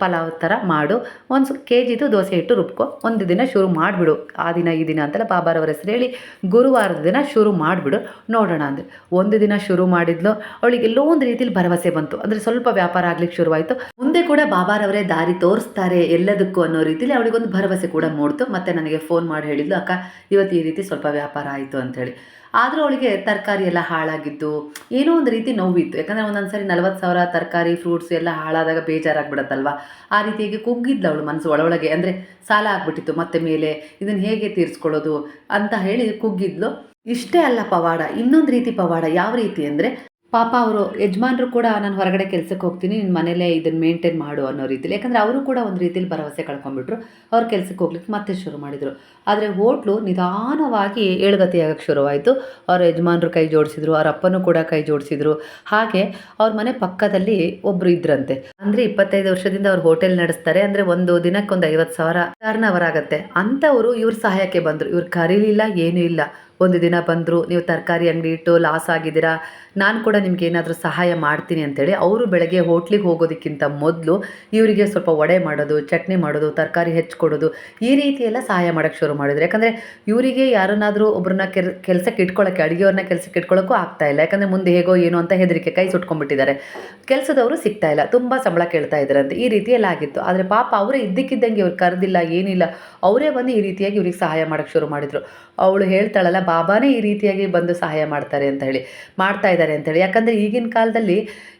ಪಲಾವ್ ಥರ ಮಾಡು. ಒಂದು ಕೆ ಜಿದು ದೋಸೆ ಇಟ್ಟು ರುಬ್ಕೊ. ಒಂದು ದಿನ ಶುರು ಮಾಡಿಬಿಡು. ಆ ದಿನ, ಈ ದಿನ ಅಂತೆಲ್ಲ ಬಾಬಾರವರ ಹೆಸರು ಹೇಳಿ, ಗುರುವಾರದ ದಿನ ಶುರು ಮಾಡಿಬಿಡು. ನೋಡೋಣ ಅಂದರೆ ಒಂದು ದಿನ ಶುರು ಮಾಡಿದ್ಲು. ಅವಳಿಗೆ ಎಲ್ಲೋ ಒಂದು ರೀತಿಲಿ ಭರವಸೆ ಬಂತು. ಅಂದರೆ ಸ್ವಲ್ಪ ವ್ಯಾಪಾರ ಆಗ್ಲಿಕ್ಕೆ ಶುರುವಾಯಿತು. ಮುಂದೆ ಕೂಡ ಬಾಬಾರವರೇ ದಾರಿ ತೋರಿಸ್ತಾರೆ ಎಲ್ಲದಕ್ಕೂ ಅನ್ನೋ ರೀತಿಲಿ ಅವಳಿಗೊಂದು ಭರವಸೆ ಕೂಡ ಮೂಡ್ತು. ಮತ್ತೆ ನನಗೆ ಫೋನ್ ಮಾಡಿ ಹೇಳಿದ್ಲು, ಅಕ್ಕ, ಇವತ್ತು ಈ ರೀತಿ ಸ್ವಲ್ಪ ವ್ಯಾಪಾರ ಆಯಿತು ಅಂಥೇಳಿ ಆದರೂ ಅವಳಿಗೆ ತರಕಾರಿ ಎಲ್ಲ ಹಾಳಾಗಿದ್ದು, ಏನೋ ಒಂದು ರೀತಿ ನೋವಿತ್ತು. ಯಾಕಂದರೆ ಒಂದೊಂದು ಸರಿ ನಲ್ವತ್ತು ಸಾವಿರ ತರಕಾರಿ, ಫ್ರೂಟ್ಸ್ ಎಲ್ಲ ಹಾಳಾದಾಗ ಬೇಜಾರಾಗ್ಬಿಡತ್ತಲ್ವ? ಆ ರೀತಿಯಾಗಿ ಕುಗ್ಗಿದ್ಲು ಅವಳು ಮನಸ್ಸು ಒಳೊಳಗೆ. ಅಂದರೆ ಸಾಲ ಆಗ್ಬಿಟ್ಟಿತ್ತು ಮತ್ತೆ ಮೇಲೆ ಇದನ್ನು ಹೇಗೆ ತೀರಿಸ್ಕೊಳ್ಳೋದು? ಅಂತ ಹೇಳಿ ಕುಗ್ಗಿದ್ಲು. ಇಷ್ಟೇ ಅಲ್ಲ ಪವಾಡ, ಇನ್ನೊಂದು ರೀತಿ ಪವಾಡ ಯಾವ ರೀತಿ ಅಂದರೆ, ಪಾಪ ಅವರು ಯಜಮಾನರು ಕೂಡ ನಾನು ಹೊರಗಡೆ ಕೆಲಸಕ್ಕೆ ಹೋಗ್ತೀನಿ ನಿನ್ನ ಮನೇಲೇ ಇದನ್ನು ಮೇಂಟೈನ್ ಮಾಡು ಅನ್ನೋ ರೀತಿಲಿ. ಯಾಕಂದರೆ ಅವರು ಕೂಡ ಒಂದು ರೀತಿಯಲ್ಲಿ ಭರವಸೆ ಕಳ್ಕೊಂಡ್ಬಿಟ್ರು, ಅವ್ರ ಕೆಲಸಕ್ಕೆ ಹೋಗ್ಲಿಕ್ಕೆ ಮತ್ತೆ ಶುರು ಮಾಡಿದರು. ಆದರೆ ಹೋಟ್ಲು ನಿಧಾನವಾಗಿ ಏಳುಗತಿಯಾಗಕ್ಕೆ ಶುರುವಾಯಿತು. ಅವ್ರ ಯಜಮಾನರು ಕೈ ಜೋಡಿಸಿದ್ರು, ಅವ್ರ ಅಪ್ಪನೂ ಕೂಡ ಕೈ ಜೋಡಿಸಿದ್ರು. ಹಾಗೆ ಅವ್ರ ಮನೆ ಪಕ್ಕದಲ್ಲಿ ಒಬ್ಬರು ಇದ್ರಂತೆ. ಅಂದರೆ ಇಪ್ಪತ್ತೈದು ವರ್ಷದಿಂದ ಅವ್ರು ಹೋಟೆಲ್ ನಡೆಸ್ತಾರೆ, ಅಂದರೆ ಒಂದು ದಿನಕ್ಕೊಂದು ಐವತ್ತು ಸಾವಿರ ಟರ್ನ್ ಅವರ್ ಆಗುತ್ತೆ ಅಂಥವರು ಇವ್ರ ಸಹಾಯಕ್ಕೆ ಬಂದರು. ಇವ್ರು ಕರೀಲಿಲ್ಲ, ಏನೂ ಇಲ್ಲ. ಒಂದು ದಿನ ಬಂದರು ನೀವು ತರಕಾರಿ ಅಂಗಡಿ ಇಟ್ಟು ಲಾಸ್ ಆಗಿದ್ದೀರಾ? ನಾನು ಕೂಡ ನಿಮ್ಗೆ ಏನಾದರೂ ಸಹಾಯ ಮಾಡ್ತೀನಿ ಅಂತೇಳಿ ಅವರು ಬೆಳಗ್ಗೆ ಹೋಟ್ಲಿಗೆ ಹೋಗೋದಕ್ಕಿಂತ ಮೊದಲು ಇವರಿಗೆ ಸ್ವಲ್ಪ ವಡೆ ಮಾಡೋದು, ಚಟ್ನಿ ಮಾಡೋದು, ತರಕಾರಿ ಹೆಚ್ಚಿಕೊಡೋದು ಈ ರೀತಿ ಸಹಾಯ ಮಾಡೋಕ್ಕೆ ಶುರು ಮಾಡಿದ್ರು. ಯಾಕಂದರೆ ಇವರಿಗೆ ಯಾರನ್ನಾದರೂ ಒಬ್ಬರನ್ನ ಕೆಲ್ ಕೆಲಸಕ್ಕೆ ಇಟ್ಕೊಳ್ಳೋಕ್ಕೆ ಅಡುಗೆಯವ್ರನ್ನ ಕೆಲಸಕ್ಕೆ ಇಟ್ಕೊಳ್ಳೋಕ್ಕೂ ಆಗ್ತಾ ಇಲ್ಲ. ಯಾಕಂದರೆ ಮುಂದೆ ಹೇಗೋ ಏನೋ ಅಂತ ಹೆದರಿಕೆ, ಕೈ ಸುಟ್ಕೊಂಡ್ಬಿಟ್ಟಿದ್ದಾರೆ. ಕೆಲಸದವರು ಸಿಗ್ತಾ ಇಲ್ಲ, ತುಂಬ ಸಂಬಳ ಕೇಳ್ತಾ ಇದ್ದಾರಂತೆ ಈ ರೀತಿ ಆಗಿತ್ತು. ಆದರೆ ಪಾಪ ಅವರೇ ಇದ್ದಕ್ಕಿದ್ದಂಗೆ ಇವ್ರು ಕರೆದಿಲ್ಲ, ಏನಿಲ್ಲ, ಅವರೇ ಬಂದು ಈ ರೀತಿಯಾಗಿ ಇವ್ರಿಗೆ ಸಹಾಯ ಮಾಡೋಕ್ಕೆ ಶುರು ಮಾಡಿದರು. ಅವಳು ಹೇಳ್ತಾಳಲ್ಲ, ಬಾಬಾನೇ ಈ ರೀತಿಯಾಗಿ ಬಂದು ಸಹಾಯ ಮಾಡ್ತಾರೆ ಅಂತ ಹೇಳಿ. ಮಾಡ್ತಾ ಇದ್ದಾರೆ ಅಂತೇಳಿ. ಯಾಕಂದರೆ ಈಗಿನ ಕಾಲದಲ್ಲಿ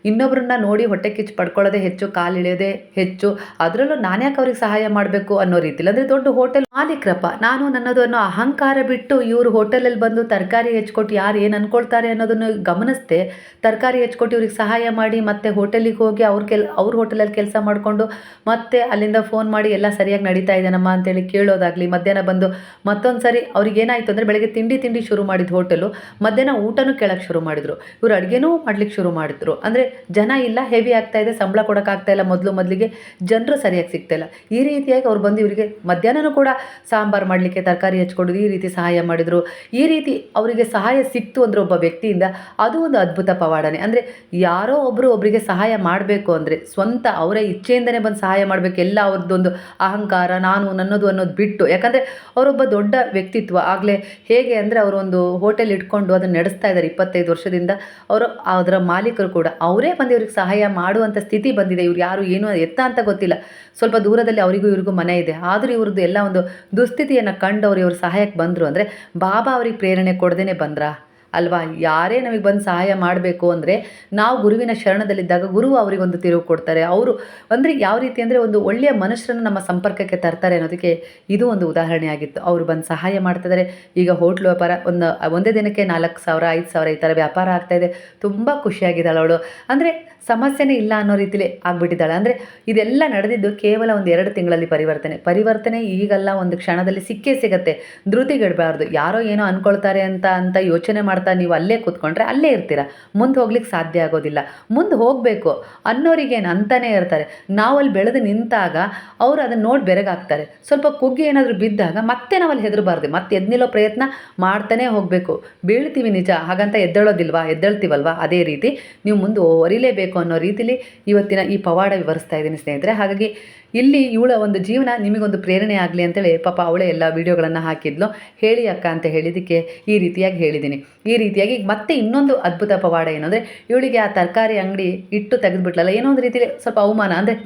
ಇನ್ನೊಬ್ಬರನ್ನ ನೋಡಿ ಹೊಟ್ಟೆ ಕಿಚ್ಚು ಪಡ್ಕೊಳ್ಳೋದೇ ಹೆಚ್ಚು ಕಾಲಿಳಿಯೋದೇ ಹೆಚ್ಚು. ಅದರಲ್ಲೂ ನಾನ್ಯಾಕೆ ಅವ್ರಿಗೆ ಸಹಾಯ ಮಾಡಬೇಕು ಅನ್ನೋ ರೀತಿಲಿ. ಅಂದರೆ ದೊಡ್ಡ ಹೋಟೆಲ್ ಮಾಲೀಕ್ರಪ್ಪ. ನಾನು ನನ್ನದು ಅನ್ನೋ ಅಹಂಕಾರ ಬಿಟ್ಟು ಇವರು ಹೋಟೆಲಲ್ಲಿ ಬಂದು ತರಕಾರಿ ಹೆಚ್ಕೊಟ್ಟು ಯಾರು ಏನು ಅಂದ್ಕೊಳ್ತಾರೆ ಅನ್ನೋದನ್ನು ಗಮನಿಸ್ದೆ, ತರಕಾರಿ ಹೆಚ್ಕೊಟ್ಟು ಇವ್ರಿಗೆ ಸಹಾಯ ಮಾಡಿ ಮತ್ತೆ ಹೋಟೆಲಿಗೆ ಹೋಗಿ ಅವ್ರ ಕೆಲ್, ಅವ್ರ ಹೋಟೆಲಲ್ಲಿ ಕೆಲಸ ಮಾಡಿಕೊಂಡು ಮತ್ತೆ ಅಲ್ಲಿಂದ ಫೋನ್ ಮಾಡಿ ಎಲ್ಲ ಸರಿಯಾಗಿ ನಡೀತಾ ಇದೆನಮ್ಮ ಅಂತೇಳಿ ಕೇಳೋದಾಗಲಿ, ಮಧ್ಯಾಹ್ನ ಬಂದು ಮತ್ತೊಂದು ಸರಿ ಅವ್ರಿಗೆ ಏನಾಯಿತು ಅಂದರೆ ಬೆಳಗ್ಗೆ ತಿಂಡಿ ತಿಂಡಿ ಶುರು ಮಾಡಿದ ಹೋಟೆಲು, ಮಧ್ಯಾಹ್ನ ಊಟನೂ ಕೇಳೋಕ್ಕೆ ಶುರು ಮಾಡಿದರು. ಇವ್ರು ಅಡುಗೆನೂ ಮಾಡ್ಲಿಕ್ಕೆ ಶುರು ಮಾಡಿದ್ರು. ಅಂದರೆ ಜನ ಇಲ್ಲ ಹೆವಿ ಆಗ್ತಾ ಇದೆ, ಸಂಬಳ ಕೊಡೋಕ್ಕಾಗ್ತಾ ಇಲ್ಲ, ಮೊದಲು ಮೊದಲಿಗೆ ಜನರು ಸರಿಯಾಗಿ ಸಿಗ್ತಾ ಇಲ್ಲ. ಈ ರೀತಿಯಾಗಿ ಅವ್ರು ಬಂದು ಇವರಿಗೆ ಮಧ್ಯಾಹ್ನನೂ ಕೂಡ ಸಾಂಬಾರು ಮಾಡಲಿಕ್ಕೆ ತರಕಾರಿ ಹಚ್ಕೊಡೋದು, ಈ ರೀತಿ ಸಹಾಯ ಮಾಡಿದರು. ಈ ರೀತಿ ಅವರಿಗೆ ಸಹಾಯ ಸಿಕ್ತು ಅಂದರೆ ಒಬ್ಬ ವ್ಯಕ್ತಿಯಿಂದ ಅದು ಒಂದು ಅದ್ಭುತ ಪವಾಡನೆ. ಅಂದರೆ ಯಾರೋ ಒಬ್ಬರು ಒಬ್ಬರಿಗೆ ಸಹಾಯ ಮಾಡಬೇಕು ಅಂದರೆ ಸ್ವಂತ ಅವರ ಇಚ್ಛೆಯಿಂದನೇ ಬಂದು ಸಹಾಯ ಮಾಡಬೇಕು, ಎಲ್ಲ ಅವ್ರದ್ದೊಂದು ಅಹಂಕಾರ, ನಾನು ನನ್ನದು ಅನ್ನೋದು ಬಿಟ್ಟು. ಯಾಕಂದರೆ ಅವರೊಬ್ಬ ದೊಡ್ಡ ವ್ಯಕ್ತಿತ್ವ ಆಗಲೇ ಹೇಗೆ ಅಂದರೆ ಅವರೊಂದು ಹೋಟೆಲ್ ಇಟ್ಕೊಂಡು ಅದನ್ನು ನಡೆಸ್ತಾ ಇದ್ದಾರೆ ಇಪ್ಪತ್ತೈದು ವರ್ಷದಿಂದ. ಅವರು ಅದರ ಮಾಲೀಕರು ಕೂಡ, ಅವರೇ ಬಂದು ಇವ್ರಿಗೆ ಸಹಾಯ ಮಾಡುವಂಥ ಸ್ಥಿತಿ ಬಂದಿದೆ. ಇವ್ರು ಯಾರು, ಏನು ಎತ್ತ ಅಂತ ಗೊತ್ತಿಲ್ಲ. ಸ್ವಲ್ಪ ದೂರದಲ್ಲಿ ಅವರಿಗೂ ಇವ್ರಿಗೂ ಮನೆ ಇದೆ. ಆದರೂ ಇವ್ರದ್ದು ಎಲ್ಲ ಒಂದು ದುಸ್ಥಿತಿಯನ್ನು ಕಂಡು ಅವರು ಇವ್ರ ಸಹಾಯಕ್ಕೆ ಬಂದರು ಅಂದರೆ, ಬಾಬಾ ಅವ್ರಿಗೆ ಪ್ರೇರಣೆ ಕೊಡದೇನೆ ಬಂದ್ರಾ? ಅಲ್ವಾ? ಯಾರೇ ನಮಗೆ ಬಂದು ಸಹಾಯ ಮಾಡಬೇಕು ಅಂದರೆ ನಾವು ಗುರುವಿನ ಶರಣದಲ್ಲಿದ್ದಾಗ ಗುರು ಅವರಿಗೊಂದು ತಿರುವು ಕೊಡ್ತಾರೆ. ಅವರು ಅಂದರೆ ಯಾವ ರೀತಿ ಅಂದರೆ ಒಂದು ಒಳ್ಳೆಯ ಮನುಷ್ಯರನ್ನು ನಮ್ಮ ಸಂಪರ್ಕಕ್ಕೆ ತರ್ತಾರೆ ಅನ್ನೋದಕ್ಕೆ ಇದು ಒಂದು ಉದಾಹರಣೆ ಆಗಿತ್ತು. ಅವರು ಬಂದು ಸಹಾಯ ಮಾಡ್ತಿದ್ದಾರೆ ಈಗ ಹೋಟ್ಲು ವ್ಯಾಪಾರ ಒಂದು, ಒಂದೇ ದಿನಕ್ಕೆ ನಾಲ್ಕು ಸಾವಿರ, ಐದು ಸಾವಿರ ಈ ಥರ ವ್ಯಾಪಾರ ಆಗ್ತಾಯಿದೆ ತುಂಬ ಖುಷಿಯಾಗಿದ್ದಾಳೆ ಅವಳು. ಅಂದರೆ ಸಮಸ್ಯೆನೇ ಇಲ್ಲ ಅನ್ನೋ ರೀತಿಲಿ ಆಗಿಬಿಟ್ಟಿದ್ದಾಳೆ. ಅಂದರೆ ಇದೆಲ್ಲ ನಡೆದಿದ್ದು ಕೇವಲ ಒಂದು ಎರಡು ತಿಂಗಳಲ್ಲಿ ಪರಿವರ್ತನೆ. ಪರಿವರ್ತನೆ ಈಗಲ್ಲ, ಒಂದು ಕ್ಷಣದಲ್ಲಿ ಸಿಕ್ಕೇ ಸಿಗತ್ತೆ. ಧೃತಿಗೆಡಬಾರ್ದು. ಯಾರೋ ಏನೋ ಅಂದ್ಕೊಳ್ತಾರೆ ಅಂತ ಅಂತ ಯೋಚನೆ ಮಾಡ್ತಾ ನೀವು ಅಲ್ಲೇ ಕೂತ್ಕೊಂಡ್ರೆ ಅಲ್ಲೇ ಇರ್ತೀರ. ಮುಂದೆ ಹೋಗ್ಲಿಕ್ಕೆ ಸಾಧ್ಯ ಆಗೋದಿಲ್ಲ. ಮುಂದೆ ಹೋಗಬೇಕು ಅನ್ನೋರಿಗೇನು ಅಂತಲೇ ಇರ್ತಾರೆ. ನಾವಲ್ಲಿ ಬೆಳೆದು ನಿಂತಾಗ ಅವರು ಅದನ್ನು ನೋಡಿ ಬೆರಗಾಗ್ತಾರೆ. ಸ್ವಲ್ಪ ಕುಗ್ಗಿ ಏನಾದರೂ ಬಿದ್ದಾಗ ಮತ್ತೆ ನಾವಲ್ಲಿ ಹೆದರಬಾರ್ದು. ಮತ್ತೆ ಎದ್ನಿಲ್ಲೋ ಪ್ರಯತ್ನ ಮಾಡ್ತಾನೆ ಹೋಗಬೇಕು. ಬೀಳ್ತೀವಿ ನಿಜ. ಹಾಗಂತ ಎದ್ದೇಳೋದಿಲ್ವಾ? ಎದ್ದೇಳ್ತೀವಲ್ವಾ? ಅದೇ ರೀತಿ ನೀವು ಮುಂದೆ ಒರಿಲೇಬೇಕು ಅನ್ನೋ ರೀತಿಲಿ ಇವತ್ತಿನ ಈ ಪವಾಡ ವಿವರಿಸ್ತಾ ಇದ್ದೀನಿ ಸ್ನೇಹಿತರೆ. ಹಾಗಾಗಿ ಇಲ್ಲಿ ಇವಳ ಒಂದು ಜೀವನ ನಿಮಗೊಂದು ಪ್ರೇರಣೆ ಆಗಲಿ ಅಂತೇಳಿ ಪಾಪ ಅವಳೇ ಎಲ್ಲ ವೀಡಿಯೋಗಳನ್ನು ಹಾಕಿದ್ಲು. ಹೇಳಿ ಅಕ್ಕ ಅಂತ ಹೇಳಿದ್ದಕ್ಕೆ ಈ ರೀತಿಯಾಗಿ ಹೇಳಿದ್ದೀನಿ. ಈ ರೀತಿಯಾಗಿ ಮತ್ತೆ ಇನ್ನೊಂದು ಅದ್ಭುತ ಪವಾಡ ಏನಂದರೆ, ಇವಳಿಗೆ ಆ ತರಕಾರಿ ಅಂಗಡಿ ಇಟ್ಟು ತೆಗೆದುಬಿಟ್ಲಲ್ಲ, ಏನೋ ಒಂದು ರೀತಿಯಲ್ಲಿ ಸ್ವಲ್ಪ ಅವಮಾನ ಅಂದರೆ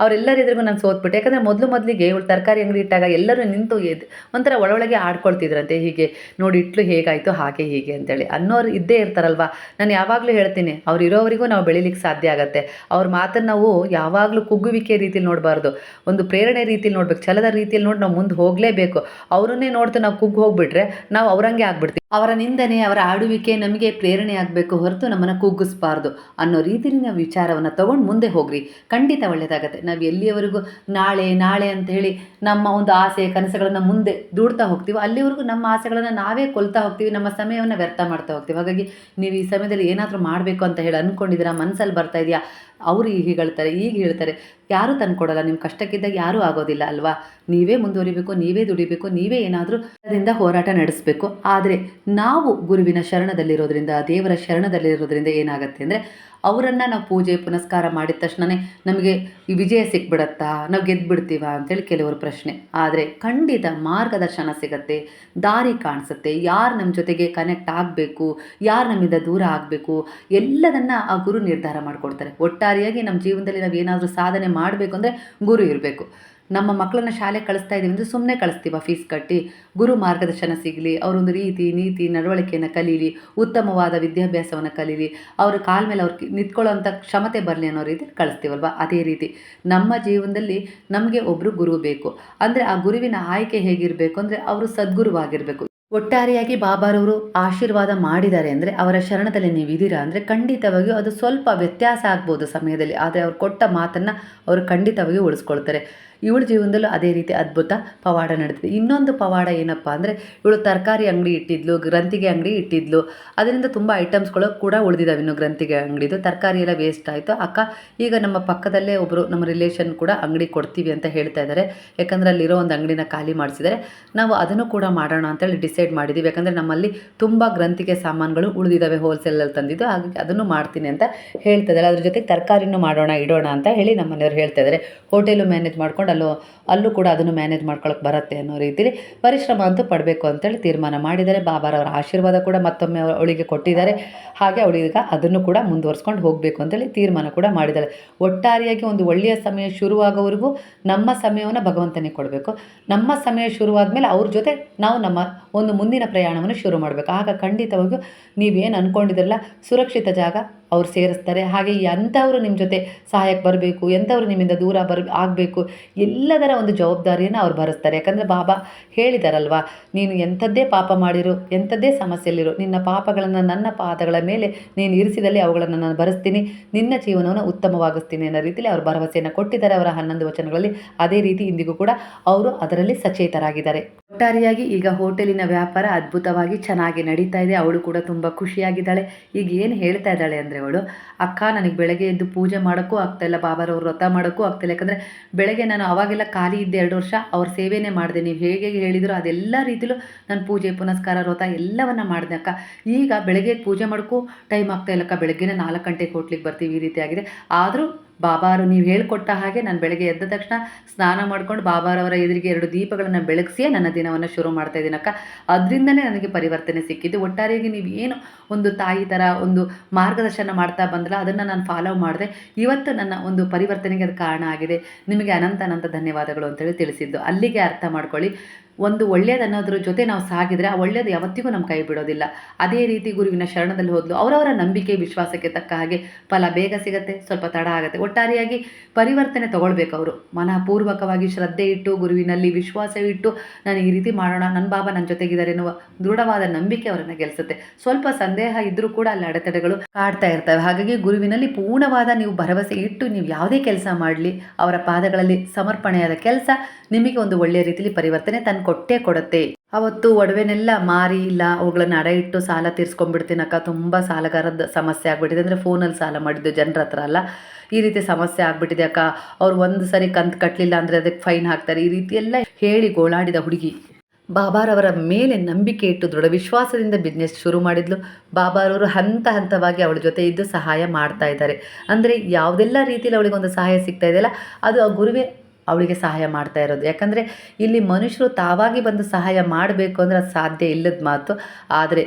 ಅವರೆಲ್ಲರ ಎದುರಿಗೂ ನಾನು ಸೋತ್ಬಿಟ್ಟೆ. ಯಾಕಂದರೆ ಮೊದಲು ಮೊದಲಿಗೆ ಇವಳು ತರಕಾರಿ ಅಂಗಡಿ ಇಟ್ಟಾಗ ಎಲ್ಲರೂ ನಿಂತು ಎದ್ದು ಒಂಥರ ಒಳೊಳಗೆ ಆಡ್ಕೊಳ್ತಿದ್ರಂತೆ. ಹೀಗೆ ನೋಡಿ ಇಟ್ಲು ಹೇಗಾಯಿತು, ಹಾಗೆ ಹೀಗೆ ಅಂತೇಳಿ. ಅನ್ನೋರು ಇದ್ದೇ ಇರ್ತಾರಲ್ವ? ನಾನು ಯಾವಾಗಲೂ ಹೇಳ್ತೀನಿ, ಅವ್ರು ಇರೋವರಿಗೂ ನಾವು ಬೆಳಿಲಿಕ್ಕೆ ಸಾಧ್ಯ ಆಗುತ್ತೆ. ಅವ್ರ ಮಾತನ್ನು ನಾವು ಯಾವಾಗಲೂ ಕುಗ್ಗುವಿಕೆ ರೀತಿಲಿ ನೋಡಬಾರ್ದು. ಒಂದು ಪ್ರೇರಣೆ ರೀತಿಲಿ ನೋಡ್ಬೇಕು. ಛಲದ ರೀತಿಯಲ್ಲಿ ನೋಡಿ ನಾವು ಮುಂದೆ ಹೋಗಲೇಬೇಕು. ಅವರನ್ನೇ ನೋಡ್ತಾ ನಾವು ಕುಗ್ಗು ಹೋಗ್ಬಿಟ್ರೆ ನಾವು ಅವರಂಗೆ ಆಗ್ಬಿಡ್ತೀವಿ. ಅವರ ನಿಂದನೆ, ಅವರ ಆಡುವಿಕೆ ನಮಗೆ ಪ್ರೇರಣೆ ಆಗಬೇಕು ಹೊರತು ನಮ್ಮನ್ನು ಕುಗ್ಗಿಸ್ಬಾರ್ದು ಅನ್ನೋ ರೀತಿಯಲ್ಲಿ ನಾವು ವಿಚಾರವನ್ನು ತಗೊಂಡು ಮುಂದೆ ಹೋಗ್ರಿ. ಖಂಡಿತ ಒಳ್ಳೆಯದಾಗತ್ತೆ ನಾವು ಎಲ್ಲಿಯವರೆಗೂ ನಾಳೆ ನಾಳೆ ಅಂತ ಹೇಳಿ ನಮ್ಮ ಒಂದು ಆಸೆ, ಕನಸುಗಳನ್ನು ಮುಂದೆ ದೂಡ್ತಾ ಹೋಗ್ತೀವಿ, ಅಲ್ಲಿವರೆಗೂ ನಮ್ಮ ಆಸೆಗಳನ್ನು ನಾವೇ ಕೊಲ್ತಾ ಹೋಗ್ತೀವಿ, ನಮ್ಮ ಸಮಯವನ್ನು ವ್ಯರ್ಥ ಮಾಡ್ತಾ ಹೋಗ್ತೀವಿ. ಹಾಗಾಗಿ ನೀವು ಈ ಸಮಯದಲ್ಲಿ ಏನಾದರೂ ಮಾಡಬೇಕು ಅಂತ ಹೇಳಿ ಅಂದ್ಕೊಂಡಿದ್ದೀರಾ ಮನಸ್ಸಲ್ಲಿ ಬರ್ತಾ ಇದೆಯಾ ಅವರು ಈಗ ಹೇಳ್ತಾರೆ ಈಗ ಹೇಳ್ತಾರೆ. ಯಾರೂ ತಂದ್ಕೊಡಲ್ಲ ನಿಮ್ಮ ಕಷ್ಟಕ್ಕಿದ್ದಾಗ ಯಾರೂ ಆಗೋದಿಲ್ಲ ಅಲ್ವಾ? ನೀವೇ ಮುಂದುವರಿಬೇಕು, ನೀವೇ ದುಡಿಬೇಕು, ನೀವೇ ಏನಾದರೂ ಅದರಿಂದ ಹೋರಾಟ ನಡೆಸಬೇಕು. ಆದರೆ ನಾವು ಗುರುವಿನ ಶರಣದಲ್ಲಿರೋದ್ರಿಂದ, ದೇವರ ಶರಣದಲ್ಲಿರೋದ್ರಿಂದ ಏನಾಗುತ್ತೆ ಅಂದರೆ ಅವರನ್ನು ನಾವು ಪೂಜೆ, ಪುನಸ್ಕಾರ ಮಾಡಿದ ತಕ್ಷಣವೇ ನಮಗೆ ವಿಜಯ ಸಿಕ್ಬಿಡತ್ತಾ? ನಾವು ಗೆದ್ದುಬಿಡ್ತೀವ ಅಂತೇಳಿ ಕೆಲವರು ಪ್ರಶ್ನೆ. ಆದರೆ ಖಂಡಿತ ಮಾರ್ಗದರ್ಶನ ಸಿಗತ್ತೆ, ದಾರಿ ಕಾಣಿಸುತ್ತೆ. ಯಾರು ನಮ್ಮ ಜೊತೆಗೆ ಕನೆಕ್ಟ್ ಆಗಬೇಕು, ಯಾರು ನಮ್ಮಿಂದ ದೂರ ಆಗಬೇಕು, ಎಲ್ಲದನ್ನು ಆ ಗುರು ನಿರ್ಧಾರ ಮಾಡಿಕೊಡ್ತಾರೆ. ಒಟ್ಟಾರೆಯಾಗಿ ನಮ್ಮ ಜೀವನದಲ್ಲಿ ನಾವು ಏನಾದರೂ ಸಾಧನೆ ಮಾಡಬೇಕು ಅಂದರೆ ಗುರು ಇರಬೇಕು. ನಮ್ಮ ಮಕ್ಕಳನ್ನ ಶಾಲೆ ಕಳಿಸ್ತಾ ಇದ್ದೀವಿ ಅಂದರೆ ಸುಮ್ಮನೆ ಕಳಿಸ್ತೀವ ಫೀಸ್ ಕಟ್ಟಿ. ಗುರು ಮಾರ್ಗದರ್ಶನ ಸಿಗಲಿ, ಅವರೊಂದು ರೀತಿ ನೀತಿ ನಡವಳಿಕೆಯನ್ನು ಕಲೀಲಿ, ಉತ್ತಮವಾದ ವಿದ್ಯಾಭ್ಯಾಸವನ್ನು ಕಲೀಲಿ, ಅವ್ರ ಕಾಲ ಮೇಲೆ ಅವ್ರಿಗೆ ನಿಂತ್ಕೊಳ್ಳೋಂಥ ಕ್ಷಮತೆ ಬರಲಿ ಅನ್ನೋ ರೀತಿ ಕಳಿಸ್ತೀವಲ್ವ? ಅದೇ ರೀತಿ ನಮ್ಮ ಜೀವನದಲ್ಲಿ ನಮಗೆ ಒಬ್ಬರು ಗುರು ಬೇಕು. ಅಂದರೆ ಆ ಗುರುವಿನ ಆಯ್ಕೆ ಹೇಗಿರಬೇಕು ಅಂದರೆ ಅವರು ಸದ್ಗುರುವಾಗಿರಬೇಕು. ಒಟ್ಟಾರೆಯಾಗಿ ಬಾಬಾರವರು ಆಶೀರ್ವಾದ ಮಾಡಿದ್ದಾರೆ ಅಂದರೆ ಅವರ ಶರಣದಲ್ಲಿ ನೀವು ಇದ್ದೀರಾ ಅಂದರೆ ಖಂಡಿತವಾಗಿಯೂ ಅದು ಸ್ವಲ್ಪ ವ್ಯತ್ಯಾಸ ಆಗ್ಬೋದು ಸಮಯದಲ್ಲಿ. ಆದರೆ ಅವ್ರು ಕೊಟ್ಟ ಮಾತನ್ನು ಅವರು ಖಂಡಿತವಾಗಿಯೂ ಉಳಿಸ್ಕೊಳ್ತಾರೆ. ಇವಳ ಜೀವನದಲ್ಲೂ ಅದೇ ರೀತಿ ಅದ್ಭುತ ಪವಾಡ ನಡೆದಿದೆ ಇನ್ನೊಂದು ಪವಾಡ ಏನಪ್ಪ ಅಂದರೆ, ಇವಳು ತರಕಾರಿ ಅಂಗಡಿ ಇಟ್ಟಿದ್ಲು, ಗ್ರಂಥಿಗೆ ಅಂಗಡಿ ಇಟ್ಟಿದ್ಲು. ಅದರಿಂದ ತುಂಬ ಐಟಮ್ಸ್ಗಳು ಕೂಡ ಉಳಿದಿದ್ದಾವೆ ಇನ್ನು ಗ್ರಂಥಿಗೆ ಅಂಗಡಿದು. ತರಕಾರಿ ಎಲ್ಲ ವೇಸ್ಟ್ ಆಯಿತು. ಅಕ್ಕ, ಈಗ ನಮ್ಮ ಪಕ್ಕದಲ್ಲೇ ಒಬ್ಬರು ನಮ್ಮ ರಿಲೇಷನ್ ಕೂಡ ಅಂಗಡಿ ಕೊಡ್ತೀವಿ ಅಂತ ಹೇಳ್ತಾ ಇದ್ದಾರೆ. ಯಾಕಂದರೆ ಅಲ್ಲಿರೋ ಒಂದು ಅಂಗಡಿನ ಖಾಲಿ ಮಾಡಿಸಿದರೆ ನಾವು ಅದನ್ನು ಕೂಡ ಮಾಡೋಣ ಅಂತೇಳಿ ಡಿಸೈಡ್ ಮಾಡಿದ್ದೀವಿ ಯಾಕಂದರೆ ನಮ್ಮಲ್ಲಿ ತುಂಬ ಗ್ರಂಥಿಗೆ ಸಾಮಾನುಗಳು ಉಳಿದಿದ್ದಾವೆ ಹೋಲ್ಸೇಲಲ್ಲಿ ತಂದಿದ್ದು. ಹಾಗಾಗಿ ಅದನ್ನು ಮಾಡ್ತೀನಿ ಅಂತ ಹೇಳ್ತಾ ಇದ್ದಾರೆ. ಅದ್ರ ಜೊತೆಗೆ ತರಕಾರಿನೂ ಮಾಡೋಣ, ಇಡೋಣ ಅಂತ ಹೇಳಿ ನಮ್ಮ ಮನೆಯವ್ರು ಹೇಳ್ತಾ ಇದ್ದಾರೆ. ಹೋಟೆಲು ಮ್ಯಾನೇಜ್ ಮಾಡ್ಕೊಂಡು ಅಲ್ಲೂ ಅಲ್ಲೂ ಕೂಡ ಅದನ್ನು ಮ್ಯಾನೇಜ್ ಮಾಡ್ಕೊಳಕ್ಕೆ ಬರುತ್ತೆ ಅನ್ನೋ ರೀತಿಲಿ ಪರಿಶ್ರಮ ಅಂತೂ ಪಡಬೇಕು ಅಂತೇಳಿ ತೀರ್ಮಾನ ಮಾಡಿದ್ದಾರೆ. ಬಾಬಾರವರ ಆಶೀರ್ವಾದ ಕೂಡ ಮತ್ತೊಮ್ಮೆ ಅವ- ಅವಳಿಗೆ ಕೊಟ್ಟಿದ್ದಾರೆ. ಹಾಗೆ ಅವಳೀಗ ಅದನ್ನು ಕೂಡ ಮುಂದುವರ್ಸ್ಕೊಂಡು ಹೋಗಬೇಕು ಅಂತೇಳಿ ತೀರ್ಮಾನ ಕೂಡ ಮಾಡಿದ್ದಾರೆ ಒಟ್ಟಾರೆಯಾಗಿ ಒಂದು ಒಳ್ಳೆಯ ಸಮಯ ಶುರುವಾಗೋವರೆಗೂ ನಮ್ಮ ಸಮಯವನ್ನು ಭಗವಂತನಿಗೆ ಕೊಡಬೇಕು. ನಮ್ಮ ಸಮಯ ಶುರುವಾದ ಮೇಲೆ ಅವ್ರ ಜೊತೆ ನಾವು ನಮ್ಮ ಒಂದು ಮುಂದಿನ ಪ್ರಯಾಣವನ್ನು ಶುರು ಮಾಡಬೇಕು. ಆಗ ಖಂಡಿತವಾಗಿಯೂ ನೀವೇನು ಅಂದ್ಕೊಂಡಿದ್ರಲ್ಲ ಸುರಕ್ಷಿತ ಜಾಗ ಅವ್ರು ಸೇರಿಸ್ತಾರೆ. ಹಾಗೆ ಎಂಥವರು ನಿಮ್ಮ ಜೊತೆ ಸಹಾಯಕ್ಕೆ ಬರಬೇಕು, ಎಂಥವ್ರು ನಿಮ್ಮಿಂದ ದೂರ ಬರ್, ಆಗಬೇಕು, ಎಲ್ಲದರ ಒಂದು ಜವಾಬ್ದಾರಿಯನ್ನು ಅವ್ರು ಭರಿಸ್ತಾರೆ. ಯಾಕಂದರೆ ಬಾಬಾ ಹೇಳಿದಾರಲ್ವಾ, ನೀನು ಎಂಥದ್ದೇ ಪಾಪ ಮಾಡಿರು, ಎಂಥದ್ದೇ ಸಮಸ್ಯೆಯಲ್ಲಿರು, ನಿನ್ನ ಪಾಪಗಳನ್ನು ನನ್ನ ಪಾದಗಳ ಮೇಲೆ ನೀನು ಇರಿಸಿದಲ್ಲಿ ಅವುಗಳನ್ನು ನಾನು ಭರಿಸ್ತೀನಿ, ನಿನ್ನ ಜೀವನವನ್ನು ಉತ್ತಮವಾಗಿಸ್ತೀನಿ ಅನ್ನೋ ರೀತಿಯಲ್ಲಿ ಅವರು ಭರವಸೆಯನ್ನು ಕೊಟ್ಟಿದ್ದಾರೆ ಅವರ ಹನ್ನೊಂದು ವಚನಗಳಲ್ಲಿ. ಅದೇ ರೀತಿ ಇಂದಿಗೂ ಕೂಡ ಅವರು ಅದರಲ್ಲಿ ಸಚೇತರಾಗಿದ್ದಾರೆ. ಒಟ್ಟಾರೆಯಾಗಿ ಈಗ ಹೋಟೆಲಿನ ವ್ಯಾಪಾರ ಅದ್ಭುತವಾಗಿ ಚೆನ್ನಾಗಿ ನಡೀತಾ ಇದೆ. ಅವಳು ಕೂಡ ತುಂಬ ಖುಷಿಯಾಗಿದ್ದಾಳೆ. ಈಗ ಏನು ಹೇಳ್ತಾ ಇದ್ದಾಳೆ ಅಂದರೆ ಅವಳು, ಅಕ್ಕ, ನನಗೆ ಬೆಳಗ್ಗೆ ಎದ್ದು ಪೂಜೆ ಮಾಡೋಕ್ಕೂ ಆಗ್ತಾಯಿಲ್ಲ ಬಾಬಾರವ್ರು ವ್ರತ ಮಾಡೋಕ್ಕೂ ಆಗ್ತಾಯಿಲ್ಲ ಯಾಕಂದರೆ ಬೆಳಗ್ಗೆ ನಾನು ಅವಾಗೆಲ್ಲ, ಖಾಲಿ ಇದ್ದೆ ಎರಡು ವರ್ಷ. ಅವ್ರ ಸೇವೆನೇ ಮಾಡಿದೆ. ನೀವು ಹೇಗೆ ಹೇಳಿದ್ರು ಅದೆಲ್ಲ ರೀತಿಲೂ ನಾನು ಪೂಜೆ, ಪುನಸ್ಕಾರ, ವ್ರತ ಎಲ್ಲವನ್ನು ಮಾಡಿದೆ ಅಕ್ಕ. ಈಗ ಬೆಳಗ್ಗೆ ಪೂಜೆ ಮಾಡೋಕ್ಕೂ ಟೈಮ್ ಆಗ್ತಾ ಇಲ್ಲಕ್ಕ ಬೆಳಗ್ಗೆನೇ ನಾಲ್ಕು ಗಂಟೆಗೆ ಹೋಟ್ಲಿಗೆ ಬರ್ತೀವಿ ಈ ರೀತಿ ಆಗಿದೆ. ಆದರೂ ಬಾಬಾರು, ನೀವು ಹೇಳಿಕೊಟ್ಟ ಹಾಗೆ ನಾನು ಬೆಳಗ್ಗೆ ಎದ್ದ ತಕ್ಷಣ ಸ್ನಾನ ಮಾಡ್ಕೊಂಡು ಬಾಬಾರವರ ಎದುರಿಗೆ ಎರಡು ದೀಪಗಳನ್ನು ಬೆಳಗಿಸಿಯೇ ನನ್ನ ದಿನವನ್ನು ಶುರು ಮಾಡ್ತಾ ಇದ್ದೀನಿ ಅಕ್ಕ. ಅದರಿಂದನೇ ನನಗೆ ಪರಿವರ್ತನೆ ಸಿಕ್ಕಿದ್ದು. ಒಟ್ಟಾರೆಯಾಗಿ ನೀವು ಏನು ಒಂದು ತಾಯಿ ಥರ ಒಂದು ಮಾರ್ಗದರ್ಶನ ಮಾಡ್ತಾ ಬಂದಲ್ಲ ಅದನ್ನು ನಾನು ಫಾಲೋ ಮಾಡಿದೆ. ಇವತ್ತು ನನ್ನ ಒಂದು ಪರಿವರ್ತನೆಗೆ ಅದು ಕಾರಣ ಆಗಿದೆ. ನಿಮಗೆ ಅನಂತ ಅನಂತ ಧನ್ಯವಾದಗಳು ಅಂತೇಳಿ ತಿಳಿಸಿದ್ದು. ಅಲ್ಲಿಗೆ ಅರ್ಥ ಮಾಡ್ಕೊಳ್ಳಿ. ಒಂದು ಒಳ್ಳೆಯದನ್ನೋದ್ರ ಜೊತೆ ನಾವು ಸಾಗಿದರೆ ಆ ಒಳ್ಳೆಯದು ಯಾವತ್ತಿಗೂ ನಮ್ಮ ಕೈ ಬಿಡೋದಿಲ್ಲ. ಅದೇ ರೀತಿ ಗುರುವಿನ ಶರಣದಲ್ಲಿ ಹೋದಲು. ಅವರವರ ನಂಬಿಕೆ, ವಿಶ್ವಾಸಕ್ಕೆ ತಕ್ಕ ಹಾಗೆ ಫಲ ಬೇಗ ಸಿಗತ್ತೆ, ಸ್ವಲ್ಪ ತಡ ಆಗುತ್ತೆ. ಒಟ್ಟಾರೆಯಾಗಿ ಪರಿವರ್ತನೆ ತಗೊಳ್ಬೇಕು ಅವರು. ಮನಃಪೂರ್ವಕವಾಗಿ ಶ್ರದ್ಧೆ ಇಟ್ಟು, ಗುರುವಿನಲ್ಲಿ ವಿಶ್ವಾಸ ಇಟ್ಟು ನಾನು ಈ ರೀತಿ ಮಾಡೋಣ ನನ್ನ ಬಾಬಾ ನನ್ನ ಜೊತೆಗಿದ್ದಾರೆ ಎನ್ನುವ ದೃಢವಾದ ನಂಬಿಕೆ ಅವರನ್ನು ಗೆಲ್ಲಿಸುತ್ತೆ ಸ್ವಲ್ಪ ಸಂದೇಹ ಇದ್ದರೂ ಕೂಡ ಅಲ್ಲಿ ಅಡೆತಡೆಗಳು ಕಾಡ್ತಾ ಇರ್ತವೆ. ಹಾಗಾಗಿ ಗುರುವಿನಲ್ಲಿ ಪೂರ್ಣವಾದ ನೀವು ಭರವಸೆ ಇಟ್ಟು ನೀವು ಯಾವುದೇ ಕೆಲಸ ಮಾಡಲಿ, ಅವರ ಪಾದಗಳಲ್ಲಿ ಸಮರ್ಪಣೆಯಾದ ಕೆಲಸ ನಿಮಗೆ ಒಂದು ಒಳ್ಳೆಯ ರೀತಿಯಲ್ಲಿ ಪರಿವರ್ತನೆ ತಂದು ಕೊಟ್ಟೇ ಕೊಡತ್ತೆ. ಅವತ್ತು ಒಡವೆನೆಲ್ಲ ಮಾರಿ ಇಲ್ಲ, ಅವುಗಳನ್ನ ಅಡ ಇಟ್ಟು ಸಾಲ ತೀರ್ಸ್ಕೊಂಡ್ಬಿಡ್ತೀನಕ್ಕ ತುಂಬ ಸಾಲಗಾರದ ಸಮಸ್ಯೆ ಆಗ್ಬಿಟ್ಟಿದೆ. ಅಂದರೆ ಫೋನಲ್ಲಿ ಸಾಲ ಮಾಡಿದ್ದು ಜನರ ಹತ್ರ ಅಲ್ಲ. ಈ ರೀತಿ ಸಮಸ್ಯೆ ಆಗ್ಬಿಟ್ಟಿದೆ ಅಕ್ಕ. ಅವ್ರು ಒಂದು ಸರಿ ಕಂತು ಕಟ್ಟಲಿಲ್ಲ ಅಂದರೆ ಅದಕ್ಕೆ ಫೈನ್ ಹಾಕ್ತಾರೆ. ಈ ರೀತಿ ಎಲ್ಲ ಹೇಳಿ ಗೋಳಾಡಿದ ಹುಡುಗಿ. ಬಾಬಾರವರ ಮೇಲೆ ನಂಬಿಕೆ ಇಟ್ಟು ದೃಢ ವಿಶ್ವಾಸದಿಂದ ಬಿಸ್ನೆಸ್ ಶುರು ಮಾಡಿದ್ಲು. ಬಾಬಾರವರು ಹಂತ ಹಂತವಾಗಿ ಅವಳ ಜೊತೆ ಇದ್ದು ಸಹಾಯ ಮಾಡ್ತಾ ಇದ್ದಾರೆ. ಅಂದರೆ ಯಾವುದೆಲ್ಲ ರೀತಿಯಲ್ಲಿ ಅವಳಿಗೆ ಒಂದು ಸಹಾಯ ಸಿಗ್ತಾ ಇದೆಯಲ್ಲ ಅದು ಆ ಗುರುವೇ ಅವಳಿಗೆ ಸಹಾಯ ಮಾಡ್ತಾ ಇರೋದು. ಯಾಕಂದರೆ ಇಲ್ಲಿ ಮನುಷ್ಯರು ತಾವಾಗಿ ಬಂದು ಸಹಾಯ ಮಾಡಬೇಕು ಅಂದರೆ ಅದು ಸಾಧ್ಯ ಇಲ್ಲದ ಮಾತು. ಆದರೆ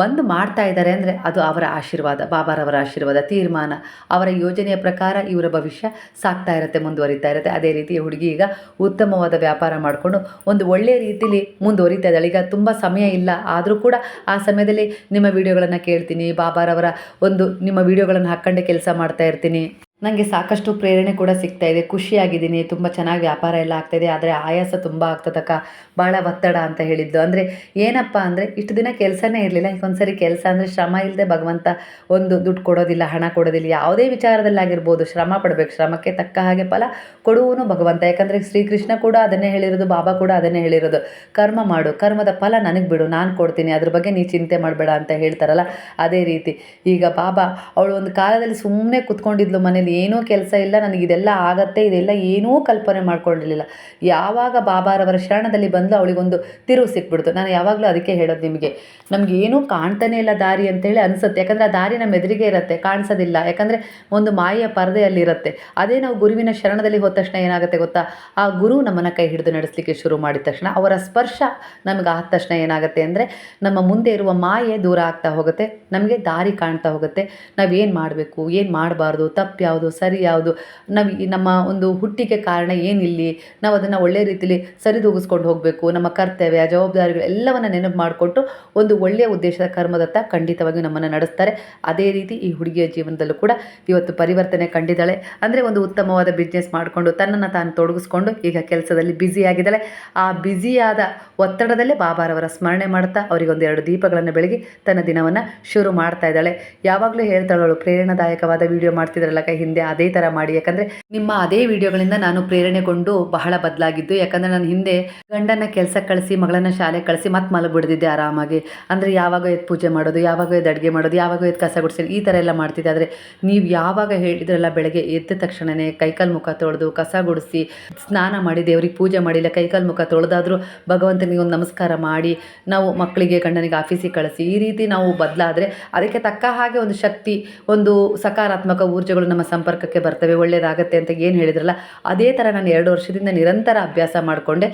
ಬಂದು ಮಾಡ್ತಾ ಇದ್ದಾರೆ ಅಂದರೆ ಅದು ಅವರ ಆಶೀರ್ವಾದ ಬಾಬಾರವರ ಆಶೀರ್ವಾದ, ತೀರ್ಮಾನ. ಅವರ ಯೋಜನೆಯ ಪ್ರಕಾರ ಇವರ ಭವಿಷ್ಯ ಸಾಕ್ತಾ ಇರುತ್ತೆ, ಮುಂದುವರಿತಾ ಇರುತ್ತೆ. ಅದೇ ರೀತಿ ಹುಡುಗಿ ಈಗ ಉತ್ತಮವಾದ ವ್ಯಾಪಾರ ಮಾಡಿಕೊಂಡು ಒಂದು ಒಳ್ಳೆಯ ರೀತಿಯಲ್ಲಿ ಮುಂದುವರಿತಾ ಇದ್ದಾಳೆ. ಈಗ ತುಂಬ ಸಮಯ ಇಲ್ಲ, ಆದರೂ ಕೂಡ ಆ ಸಮಯದಲ್ಲಿ ನಿಮ್ಮ ವಿಡಿಯೋಗಳನ್ನು ಕೇಳ್ತೀನಿ. ಬಾಬಾರವರ ಒಂದು ನಿಮ್ಮ ವಿಡಿಯೋಗಳನ್ನು ಹಾಕ್ಕೊಂಡೇ ಕೆಲಸ ಮಾಡ್ತಾ ಇರ್ತೀನಿ. ನನಗೆ ಸಾಕಷ್ಟು ಪ್ರೇರಣೆ ಕೂಡ ಸಿಗ್ತಾ ಇದೆ. ಖುಷಿಯಾಗಿದ್ದೀನಿ. ತುಂಬ ಚೆನ್ನಾಗಿ ವ್ಯಾಪಾರ ಎಲ್ಲ ಆಗ್ತಾಯಿದೆ ಆದರೆ ಆಯಾಸ ತುಂಬ ಆಗ್ತದಕ್ಕ. ಭಾಳ ಒತ್ತಡ ಅಂತ ಹೇಳಿದ್ದು. ಅಂದರೆ ಏನಪ್ಪ ಅಂದರೆ ಇಷ್ಟು ದಿನ ಕೆಲಸನೇ ಇರಲಿಲ್ಲ. ಈಗ ಒಂದ್ಸರಿ ಕೆಲಸ ಅಂದರೆ ಶ್ರಮ ಇಲ್ಲದೆ ಭಗವಂತ ಒಂದು ದುಡ್ಡು ಕೊಡೋದಿಲ್ಲ, ಹಣ ಕೊಡೋದಿಲ್ಲ. ಯಾವುದೇ ವಿಚಾರದಲ್ಲಾಗಿರ್ಬೋದು. ಶ್ರಮ ಪಡಬೇಕು. ಶ್ರಮಕ್ಕೆ ತಕ್ಕ ಹಾಗೆ ಫಲ ಕೊಡುವನು ಭಗವಂತ. ಯಾಕಂದರೆ ಶ್ರೀಕೃಷ್ಣ ಕೂಡ ಅದನ್ನೇ ಹೇಳಿರೋದು. ಬಾಬಾ ಕೂಡ ಅದನ್ನೇ ಹೇಳಿರೋದು. ಕರ್ಮ ಮಾಡು. ಕರ್ಮದ ಫಲ ನನಗೆ ಬಿಡು. ನಾನು ಕೊಡ್ತೀನಿ. ಅದ್ರ ಬಗ್ಗೆ ನೀ ಚಿಂತೆ ಮಾಡಬೇಡ ಅಂತ ಹೇಳ್ತಾರಲ್ಲ. ಅದೇ ರೀತಿ. ಈಗ ಬಾಬಾ ಅವಳು ಒಂದು ಕಾಲದಲ್ಲಿ ಸುಮ್ಮನೆ ಕುತ್ಕೊಂಡಿದ್ಲು ಮನೇಲಿ. ಏನೂ ಕೆಲಸ ಇಲ್ಲ, ನನಗೆ ಇದೆಲ್ಲ ಆಗತ್ತೆ, ಇದೆಲ್ಲ ಏನೂ ಕಲ್ಪನೆ ಮಾಡ್ಕೊಂಡಿರಲಿಲ್ಲ. ಯಾವಾಗ ಬಾಬಾರವರ ಶರಣದಲ್ಲಿ ಬಂದು ಅವಳಿಗೊಂದು ತಿರುವು ಸಿಕ್ಬಿಡ್ತು. ನಾನು ಯಾವಾಗಲೂ ಅದಕ್ಕೆ ಹೇಳೋದು ನಿಮಗೆ, ನಮ್ಗೆ ಏನೂ ಕಾಣ್ತಾನೇ ಇಲ್ಲ ದಾರಿ ಅಂತೇಳಿ ಅನಿಸುತ್ತೆ. ಯಾಕಂದರೆ ಆ ದಾರಿ ನಮ್ಮ ಎದುರಿಗೆ ಇರುತ್ತೆ, ಕಾಣಿಸೋದಿಲ್ಲ. ಯಾಕಂದರೆ ಒಂದು ಮಾಯೆಯ ಪರದೆಯಲ್ಲಿರುತ್ತೆ ಅದೇ ನಾವು ಗುರುವಿನ ಶರಣದಲ್ಲಿ ಹೋದ ತಕ್ಷಣ ಏನಾಗುತ್ತೆ ಗೊತ್ತಾ? ಆ ಗುರು ನಮ್ಮನ್ನು ಕೈ ಹಿಡಿದು ನಡೆಸಲಿಕ್ಕೆ ಶುರು ಮಾಡಿದ ತಕ್ಷಣ ಅವರ ಸ್ಪರ್ಶ ನಮಗೆ ಆದ ತಕ್ಷಣ ಏನಾಗುತ್ತೆ ಅಂದರೆ ನಮ್ಮ ಮುಂದೆ ಇರುವ ಮಾಯೆ ದೂರ ಆಗ್ತಾ ಹೋಗುತ್ತೆ. ನಮಗೆ ದಾರಿ ಕಾಣ್ತಾ ಹೋಗುತ್ತೆ. ನಾವೇನು ಮಾಡಬೇಕು, ಏನು ಮಾಡಬಾರ್ದು, ತಪ್ಪು ಯಾವುದು, ಸರಿ ಯಾವುದು? ನಾವು ನಮ್ಮ ಒಂದು ಹುಟ್ಟಿಗೆ ಕಾರಣ ಏನಿಲ್ಲಿ? ನಾವು ಅದನ್ನು ಒಳ್ಳೆ ರೀತಿಯಲ್ಲಿ ಸರಿದೂಗಿಸ್ಕೊಂಡು ಹೋಗಬೇಕು. ನಮ್ಮ ಕರ್ತವ್ಯ, ಜವಾಬ್ದಾರಿಗಳು ಎಲ್ಲವನ್ನು ನೆನಪು ಮಾಡಿಕೊಟ್ಟು ಒಂದು ಒಳ್ಳೆಯ ಉದ್ದೇಶದ ಕರ್ಮದತ್ತ ಖಂಡಿತವಾಗಿ ನಮ್ಮನ್ನು ನಡೆಸ್ತಾರೆ. ಅದೇ ರೀತಿ ಈ ಹುಡುಗಿಯ ಜೀವನದಲ್ಲೂ ಕೂಡ ಇವತ್ತು ಪರಿವರ್ತನೆ ಕಂಡಿದ್ದಾಳೆ. ಅಂದರೆ ಒಂದು ಉತ್ತಮವಾದ ಬಿಸ್ನೆಸ್ ಮಾಡಿಕೊಂಡು ತನ್ನನ್ನು ತಾನು ತೊಡಗಿಸ್ಕೊಂಡು ಈಗ ಕೆಲಸದಲ್ಲಿ ಬ್ಯುಸಿಯಾಗಿದ್ದಾಳೆ ಆ ಬ್ಯುಸಿಯಾದ ಒತ್ತಡದಲ್ಲೇ ಬಾಬಾರವರ ಸ್ಮರಣೆ ಮಾಡ್ತಾ ಅವರಿಗೆ ಒಂದು ಎರಡು ದೀಪಗಳನ್ನು ಬೆಳಗಿ ತನ್ನ ದಿನವನ್ನು ಶುರು ಮಾಡ್ತಾ ಇದ್ದಾಳೆ. ಯಾವಾಗಲೂ ಹೇಳ್ತಾಳವಳು, ಪ್ರೇರಣಾದಾಯಕವಾದ ವಿಡಿಯೋ ಮಾಡ್ತಿದ್ರಲ್ಲ ಕೈ ಹಿಂದೆ ಅದೇ ಥರ ಮಾಡಿ. ಯಾಕಂದರೆ ನಿಮ್ಮ ಅದೇ ವಿಡಿಯೋಗಳಿಂದ ನಾನು ಪ್ರೇರಣೆಗೊಂಡು ಬಹಳ ಬದಲಾಗಿದ್ದು. ಯಾಕಂದರೆ ನಾನು ಹಿಂದೆ ಗಂಡನ ಕೆಲಸ ಕಳಿಸಿ, ಮಗಳನ್ನ ಶಾಲೆಗೆ ಕಳಿಸಿ ಮತ್ತೆ ಮಲಗಿಬಿಡ್ದಿದ್ದೆ ಆರಾಮಾಗಿ. ಅಂದರೆ ಯಾವಾಗ ಎದ್ದು ಪೂಜೆ ಮಾಡೋದು, ಯಾವಾಗ ಎದ್ದು ಅಡುಗೆ ಮಾಡೋದು, ಯಾವಾಗ ಎದ್ದು ಕಸ ಗುಡಿಸೋದು ಈ ಥರ ಎಲ್ಲ ಮಾಡ್ತಿದ್ದೆ. ಆದರೆ ನೀವು ಯಾವಾಗ ಹೇಳಿದ್ರಲ್ಲ ಬೆಳಗ್ಗೆ ಎದ್ದ ತಕ್ಷಣವೇ ಕೈಕಾಲು ಮುಖ ತೊಳೆದು ಕಸ ಗುಡಿಸಿ, ಸ್ನಾನ ಮಾಡಿ, ದೇವ್ರಿಗೆ ಪೂಜೆ ಮಾಡಿಲ್ಲ ಕೈಕಾಲು ಮುಖ ತೊಳೆದಾದರೂ ಭಗವಂತನಿಗೆ ಒಂದು ನಮಸ್ಕಾರ ಮಾಡಿ, ನಾವು ಮಕ್ಕಳಿಗೆ ಗಂಡನಿಗೆ ಆಫೀಸಿಗೆ ಕಳಿಸಿ, ಈ ರೀತಿ ನಾವು ಬದಲಾದರೆ ಅದಕ್ಕೆ ತಕ್ಕ ಹಾಗೆ ಒಂದು ಶಕ್ತಿ, ಒಂದು ಸಕಾರಾತ್ಮಕ ಊರ್ಜೆಗಳು ನಮ್ಮ ಸಂಪರ್ಕಕ್ಕೆ ಬರ್ತವೆ ಒಳ್ಳೆಯದಾಗತ್ತೆ ಅಂತ ಏನು ಹೇಳಿದ್ರಲ್ಲ, ಅದೇ ಥರ ನಾನು ಎರಡು ವರ್ಷದಿಂದ ನಿರಂತರ ಅಭ್ಯಾಸ ಮಾಡಿಕೊಂಡೆ.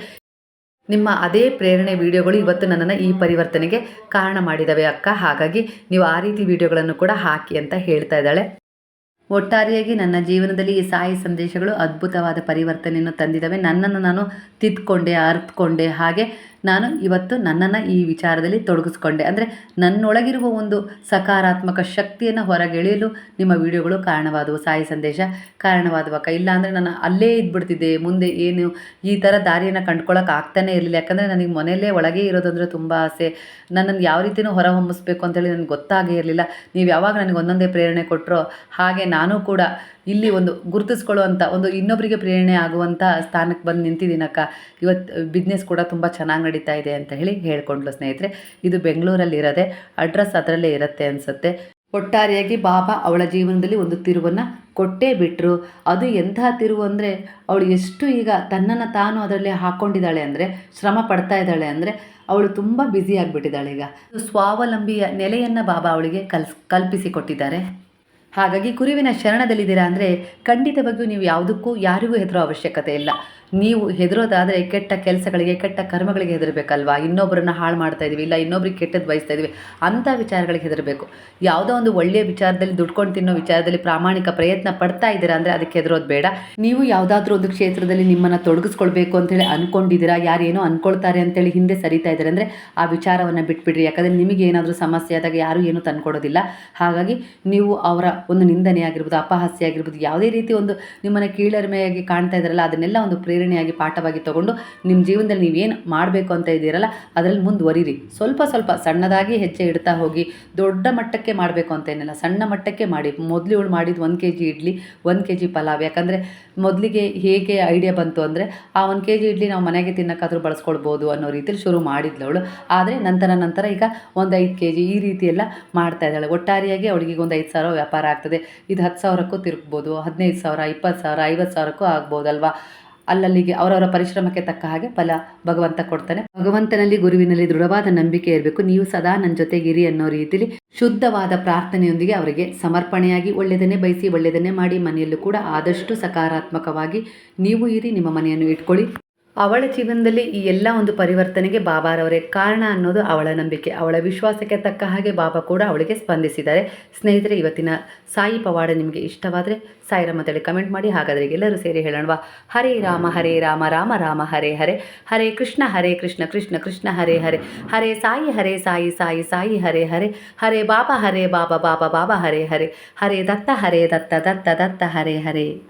ನಿಮ್ಮ ಅದೇ ಪ್ರೇರಣೆ ವಿಡಿಯೋಗಳು ಇವತ್ತು ನನ್ನನ್ನು ಈ ಪರಿವರ್ತನೆಗೆ ಕಾರಣ ಮಾಡಿದವೆ ಅಕ್ಕ. ಹಾಗಾಗಿ ನೀವು ಆ ರೀತಿ ವಿಡಿಯೋಗಳನ್ನು ಕೂಡ ಹಾಕಿ ಅಂತ ಹೇಳ್ತಾ ಇದ್ದಾಳೆ. ಒಟ್ಟಾರೆಯಾಗಿ ನನ್ನ ಜೀವನದಲ್ಲಿ ಈ ಸಾಯಿ ಸಂದೇಶಗಳು ಅದ್ಭುತವಾದ ಪರಿವರ್ತನೆಯನ್ನು ತಂದಿದ್ದಾವೆ ನನ್ನನ್ನು ನಾನು ತಿದ್ದುಕೊಂಡೆ, ಅರ್ತ್ಕೊಂಡೆ. ಹಾಗೆ ನಾನು ಇವತ್ತು ನನ್ನನ್ನು ಈ ವಿಚಾರದಲ್ಲಿ ತೊಡಗಿಸ್ಕೊಂಡೆ. ಅಂದರೆ ನನ್ನೊಳಗಿರುವ ಒಂದು ಸಕಾರಾತ್ಮಕ ಶಕ್ತಿಯನ್ನು ಹೊರಗೆಳೆಯಲು ನಿಮ್ಮ ವಿಡಿಯೋಗಳು ಕಾರಣವಾದವು. ಸಾಯಿ ಸಂದೇಶ ಕಾರಣವಾದವಕ್ಕ ಇಲ್ಲ ಅಂದರೆ ನಾನು ಅಲ್ಲೇ ಇದ್ಬಿಡ್ತಿದ್ದೆ. ಮುಂದೆ ಏನು ಈ ಥರ ದಾರಿಯನ್ನು ಕಂಡ್ಕೊಳ್ಳೋಕೆ ಆಗ್ತಾನೇ ಇರಲಿಲ್ಲ. ಯಾಕಂದರೆ ನನಗೆ ಮನೆಯಲ್ಲೇ ಒಳಗೆ ಇರೋದಂದರೆ ತುಂಬ ಆಸೆ. ನನ್ನನ್ನು ಯಾವ ರೀತಿಯೂ ಹೊರ ಹೊಮ್ಮಿಸ್ಬೇಕು ಅಂತೇಳಿ ನನಗೆ ಗೊತ್ತಾಗೇ ಇರಲಿಲ್ಲ. ನೀವು ಯಾವಾಗ ನನಗೆ ಒಂದೊಂದೇ ಪ್ರೇರಣೆ ಕೊಟ್ಟರೋ ಹಾಗೆ ನಾನು ಕೂಡ ಇಲ್ಲಿ ಒಂದು ಗುರುತಿಸ್ಕೊಳ್ಳುವಂಥ ಒಂದು ಇನ್ನೊಬ್ಬರಿಗೆ ಪ್ರೇರಣೆ ಆಗುವಂಥ ಸ್ಥಾನಕ್ಕೆ ಬಂದು ನಿಂತಿದ್ದೀನಕ್ಕ. ಇವತ್ತು ಬಿಸ್ನೆಸ್ ಕೂಡ ತುಂಬ ಚೆನ್ನಾಗಿ ನಡೀತಾ ಇದೆ ಅಂತ ಹೇಳಿ ಹೇಳ್ಕೊಂಡ್ಲು ಸ್ನೇಹಿತರೆ. ಇದು ಬೆಂಗಳೂರಲ್ಲಿ ಇರೋದೆ ಅಡ್ರೆಸ್ ಅದರಲ್ಲೇ ಇರುತ್ತೆ ಅನಿಸುತ್ತೆ. ಒಟ್ಟಾರೆಯಾಗಿ ಬಾಬಾ ಅವಳ ಜೀವನದಲ್ಲಿ ಒಂದು ತಿರುವನ್ನು ಕೊಟ್ಟೇ ಬಿಟ್ಟರು ಅದು ಎಂಥ ತಿರುವು ಅಂದರೆ, ಅವಳು ಎಷ್ಟು ಈಗ ತನ್ನನ್ನು ತಾನು ಅದರಲ್ಲಿ ಹಾಕ್ಕೊಂಡಿದ್ದಾಳೆ ಅಂದರೆ, ಶ್ರಮ ಪಡ್ತಾ ಇದ್ದಾಳೆ ಅಂದರೆ, ಅವಳು ತುಂಬ ಬ್ಯುಸಿ ಆಗಿಬಿಟ್ಟಿದ್ದಾಳೆ ಈಗ. ಸ್ವಾವಲಂಬಿಯ ನೆಲೆಯನ್ನು ಬಾಬಾ ಅವಳಿಗೆ ಕಲ್ಸ್, ಕಲ್ಪಿಸಿ ಕೊಟ್ಟಿದ್ದಾರೆ. ಹಾಗಾಗಿ ಗುರುವಿನ ಶರಣದಲ್ಲಿದ್ದೀರಾ ಅಂದರೆ ಖಂಡಿತವಾಗಿಯೂ ನೀವು ಯಾವುದಕ್ಕೂ ಯಾರಿಗೂ ಹೆದರೋ ಅವಶ್ಯಕತೆ ಇಲ್ಲ. ನೀವು ಹೆದರೋದಾದರೆ ಕೆಟ್ಟ ಕೆಲಸಗಳಿಗೆ, ಕೆಟ್ಟ ಕರ್ಮಗಳಿಗೆ ಹೆದರಬೇಕಲ್ವಾ? ಇನ್ನೊಬ್ಬರನ್ನ ಹಾಳು ಮಾಡ್ತಾ ಇದೀವಿ, ಇಲ್ಲ ಇನ್ನೊಬ್ರಿಗೆ ಕೆಟ್ಟದ್ದು ಬಯಸ್ತಾ ಇದ್ದೀವಿ ಅಂಥ ವಿಚಾರಗಳಿಗೆ ಹೆದರಬೇಕು. ಯಾವುದೋ ಒಂದು ಒಳ್ಳೆಯ ವಿಚಾರದಲ್ಲಿ ದುಡ್ಕೊಂಡು ತಿನ್ನೋ ವಿಚಾರದಲ್ಲಿ ಪ್ರಾಮಾಣಿಕ ಪ್ರಯತ್ನ ಪಡ್ತಾ ಇದ್ದೀರಾ ಅಂದರೆ ಅದಕ್ಕೆ ಹೆದರೋದು ಬೇಡ. ನೀವು ಯಾವುದಾದ್ರೂ ಒಂದು ಕ್ಷೇತ್ರದಲ್ಲಿ ನಿಮ್ಮನ್ನು ತೊಡಗಿಸ್ಕೊಳ್ಬೇಕು ಅಂತೇಳಿ ಅಂದ್ಕೊಂಡಿದ್ದೀರಾ ಯಾರೇನೋ ಅಂದ್ಕೊಳ್ತಾರೆ ಅಂತೇಳಿ ಹಿಂದೆ ಸರಿತಾ ಇದ್ದಾರೆ ಅಂದರೆ ಆ ವಿಚಾರವನ್ನು ಬಿಟ್ಬಿಡ್ರಿ. ಯಾಕಂದರೆ ನಿಮಗೆ ಏನಾದರೂ ಸಮಸ್ಯೆ ಆದಾಗ ಯಾರೂ ಏನೂ ತಂದ್ಕೊಡೋದಿಲ್ಲ. ಹಾಗಾಗಿ ನೀವು ಅವರ ಒಂದು ನಿಂದನೆ ಆಗಿರ್ಬೋದು ಅಪಹಾಸ್ಯ ಆಗಿರ್ಬೋದು ಯಾವುದೇ ರೀತಿ ಒಂದು ನಿಮ್ಮನ್ನು ಕೀಳರಿಮೆಯಾಗಿ ಕಾಣ್ತಾ ಇದ್ದಾರಲ್ಲ, ಅದನ್ನೆಲ್ಲ ಒಂದು ಪ್ರೇರಣೆಯಾಗಿ ಪಾಠವಾಗಿ ತಗೊಂಡು ನಿಮ್ಮ ಜೀವನದಲ್ಲಿ ನೀವೇನು ಮಾಡಬೇಕು ಅಂತ ಇದ್ದೀರಲ್ಲ, ಅದರಲ್ಲಿ ಮುಂದುವರಿರಿ. ಸ್ವಲ್ಪ ಸ್ವಲ್ಪ ಸಣ್ಣದಾಗಿ ಹೆಜ್ಜೆ ಇಡ್ತಾ ಹೋಗಿ, ದೊಡ್ಡ ಮಟ್ಟಕ್ಕೆ ಮಾಡಬೇಕು ಅಂತ ಏನಿಲ್ಲ, ಸಣ್ಣ ಮಟ್ಟಕ್ಕೆ ಮಾಡಿ. ಮೊದಲು ಇವಳು ಮಾಡಿದ್ದು ಒಂದು ಕೆ ಜಿ ಇಡ್ಲಿ, ಒಂದು ಕೆ ಜಿ ಪಲಾವ್. ಯಾಕಂದರೆ ಮೊದಲಿಗೆ ಹೇಗೆ ಐಡಿಯಾ ಬಂತು ಅಂದರೆ, ಆ ಒಂದು ಕೆ ಜಿ ಇಡ್ಲಿ ನಾವು ಮನೆಗೆ ತಿನ್ನೋಕ್ಕಾದ್ರೂ ಬಳಸ್ಕೊಳ್ಬೋದು ಅನ್ನೋ ರೀತಿಯಲ್ಲಿ ಶುರು ಮಾಡಿದ್ಲು ಅವಳು. ಆದರೆ ನಂತರ ನಂತರ ಈಗ ಒಂದು ಐದು ಕೆ ಜಿ ಈ ರೀತಿ ಎಲ್ಲ ಮಾಡ್ತಾ ಇದ್ದಾಳೆ. ಒಟ್ಟಾರೆಯಾಗಿ ಅವಳಿಗೆ ಒಂದು ಐದು ಸಾವಿರ ವ್ಯಾಪಾರ ಆಗ್ತದೆ. ಇದು ಹತ್ತು ಸಾವಿರಕ್ಕೂ ತಿರುಗ್ಬೋದು, ಹದಿನೈದು ಸಾವಿರ ಇಪ್ಪತ್ತು ಸಾವಿರ, ಐವತ್ತು ಸಾವಿರಕ್ಕೂ ಆಗ್ಬೋದಲ್ವಾ? ಅಲ್ಲಲ್ಲಿಗೆ ಅವರವರ ಪರಿಶ್ರಮಕ್ಕೆ ತಕ್ಕ ಹಾಗೆ ಫಲ ಭಗವಂತ ಕೊಡ್ತಾನೆ. ಭಗವಂತನಲ್ಲಿ ಗುರುವಿನಲ್ಲಿ ದೃಢವಾದ ನಂಬಿಕೆ ಇರಬೇಕು. ನೀವು ಸದಾ ನನ್ನ ಜೊತೆಗಿರಿ ಅನ್ನೋ ರೀತಿಲಿ ಶುದ್ಧವಾದ ಪ್ರಾರ್ಥನೆಯೊಂದಿಗೆ ಅವರಿಗೆ ಸಮರ್ಪಣೆಯಾಗಿ ಒಳ್ಳೆಯದನ್ನೇ ಬಯಸಿ, ಒಳ್ಳೆಯದನ್ನೇ ಮಾಡಿ ಮನೆಯಲ್ಲೂ ಕೂಡ ಆದಷ್ಟು ಸಕಾರಾತ್ಮಕವಾಗಿ ನೀವು ಇರಿ, ನಿಮ್ಮ ಮನೆಯನ್ನು ಇಟ್ಕೊಳ್ಳಿ. ಅವಳ ಜೀವನದಲ್ಲಿ ಈ ಎಲ್ಲ ಒಂದು ಪರಿವರ್ತನೆಗೆ ಬಾಬಾರವರೇ ಕಾರಣ ಅನ್ನೋದು ಅವಳ ನಂಬಿಕೆ. ಅವಳ ವಿಶ್ವಾಸಕ್ಕೆ ತಕ್ಕ ಹಾಗೆ ಬಾಬಾ ಕೂಡ ಅವಳಿಗೆ ಸ್ಪಂದಿಸಿದ್ದಾರೆ. ಸ್ನೇಹಿತರೆ, ಇವತ್ತಿನ ಸಾಯಿ ಪವಾಡ ನಿಮಗೆ ಇಷ್ಟವಾದರೆ ಸಾಯಿರಾಮ್ ತಳಿ ಕಮೆಂಟ್ ಮಾಡಿ, ಹಾಗಾದರೆ ಎಲ್ಲರೂ ಸೇರಿ ಹೇಳೋಣವಾ? ಹರೇ ರಾಮ ಹರೇ ರಾಮ ರಾಮ ರಾಮ, ಹರೇ ಹರೇ. ಹರೇ ಕೃಷ್ಣ ಹರೇ ಕೃಷ್ಣ ಕೃಷ್ಣ ಕೃಷ್ಣ, ಹರೇ ಹರೇ. ಹರೇ ಸಾಯಿ ಹರೇ ಸಾಯಿ ಸಾಯಿ ಸಾಯಿ, ಹರೇ ಹರೇ. ಹರೇ ಬಾಬಾ ಹರೇ ಬಾಬಾ ಬಾಬಾ ಬಾಬಾ, ಹರೇ ಹರೇ. ಹರೇ ದತ್ತ ಹರೇ ದತ್ತ ದತ್ತ ದತ್ತ, ಹರೇ ಹರೇ.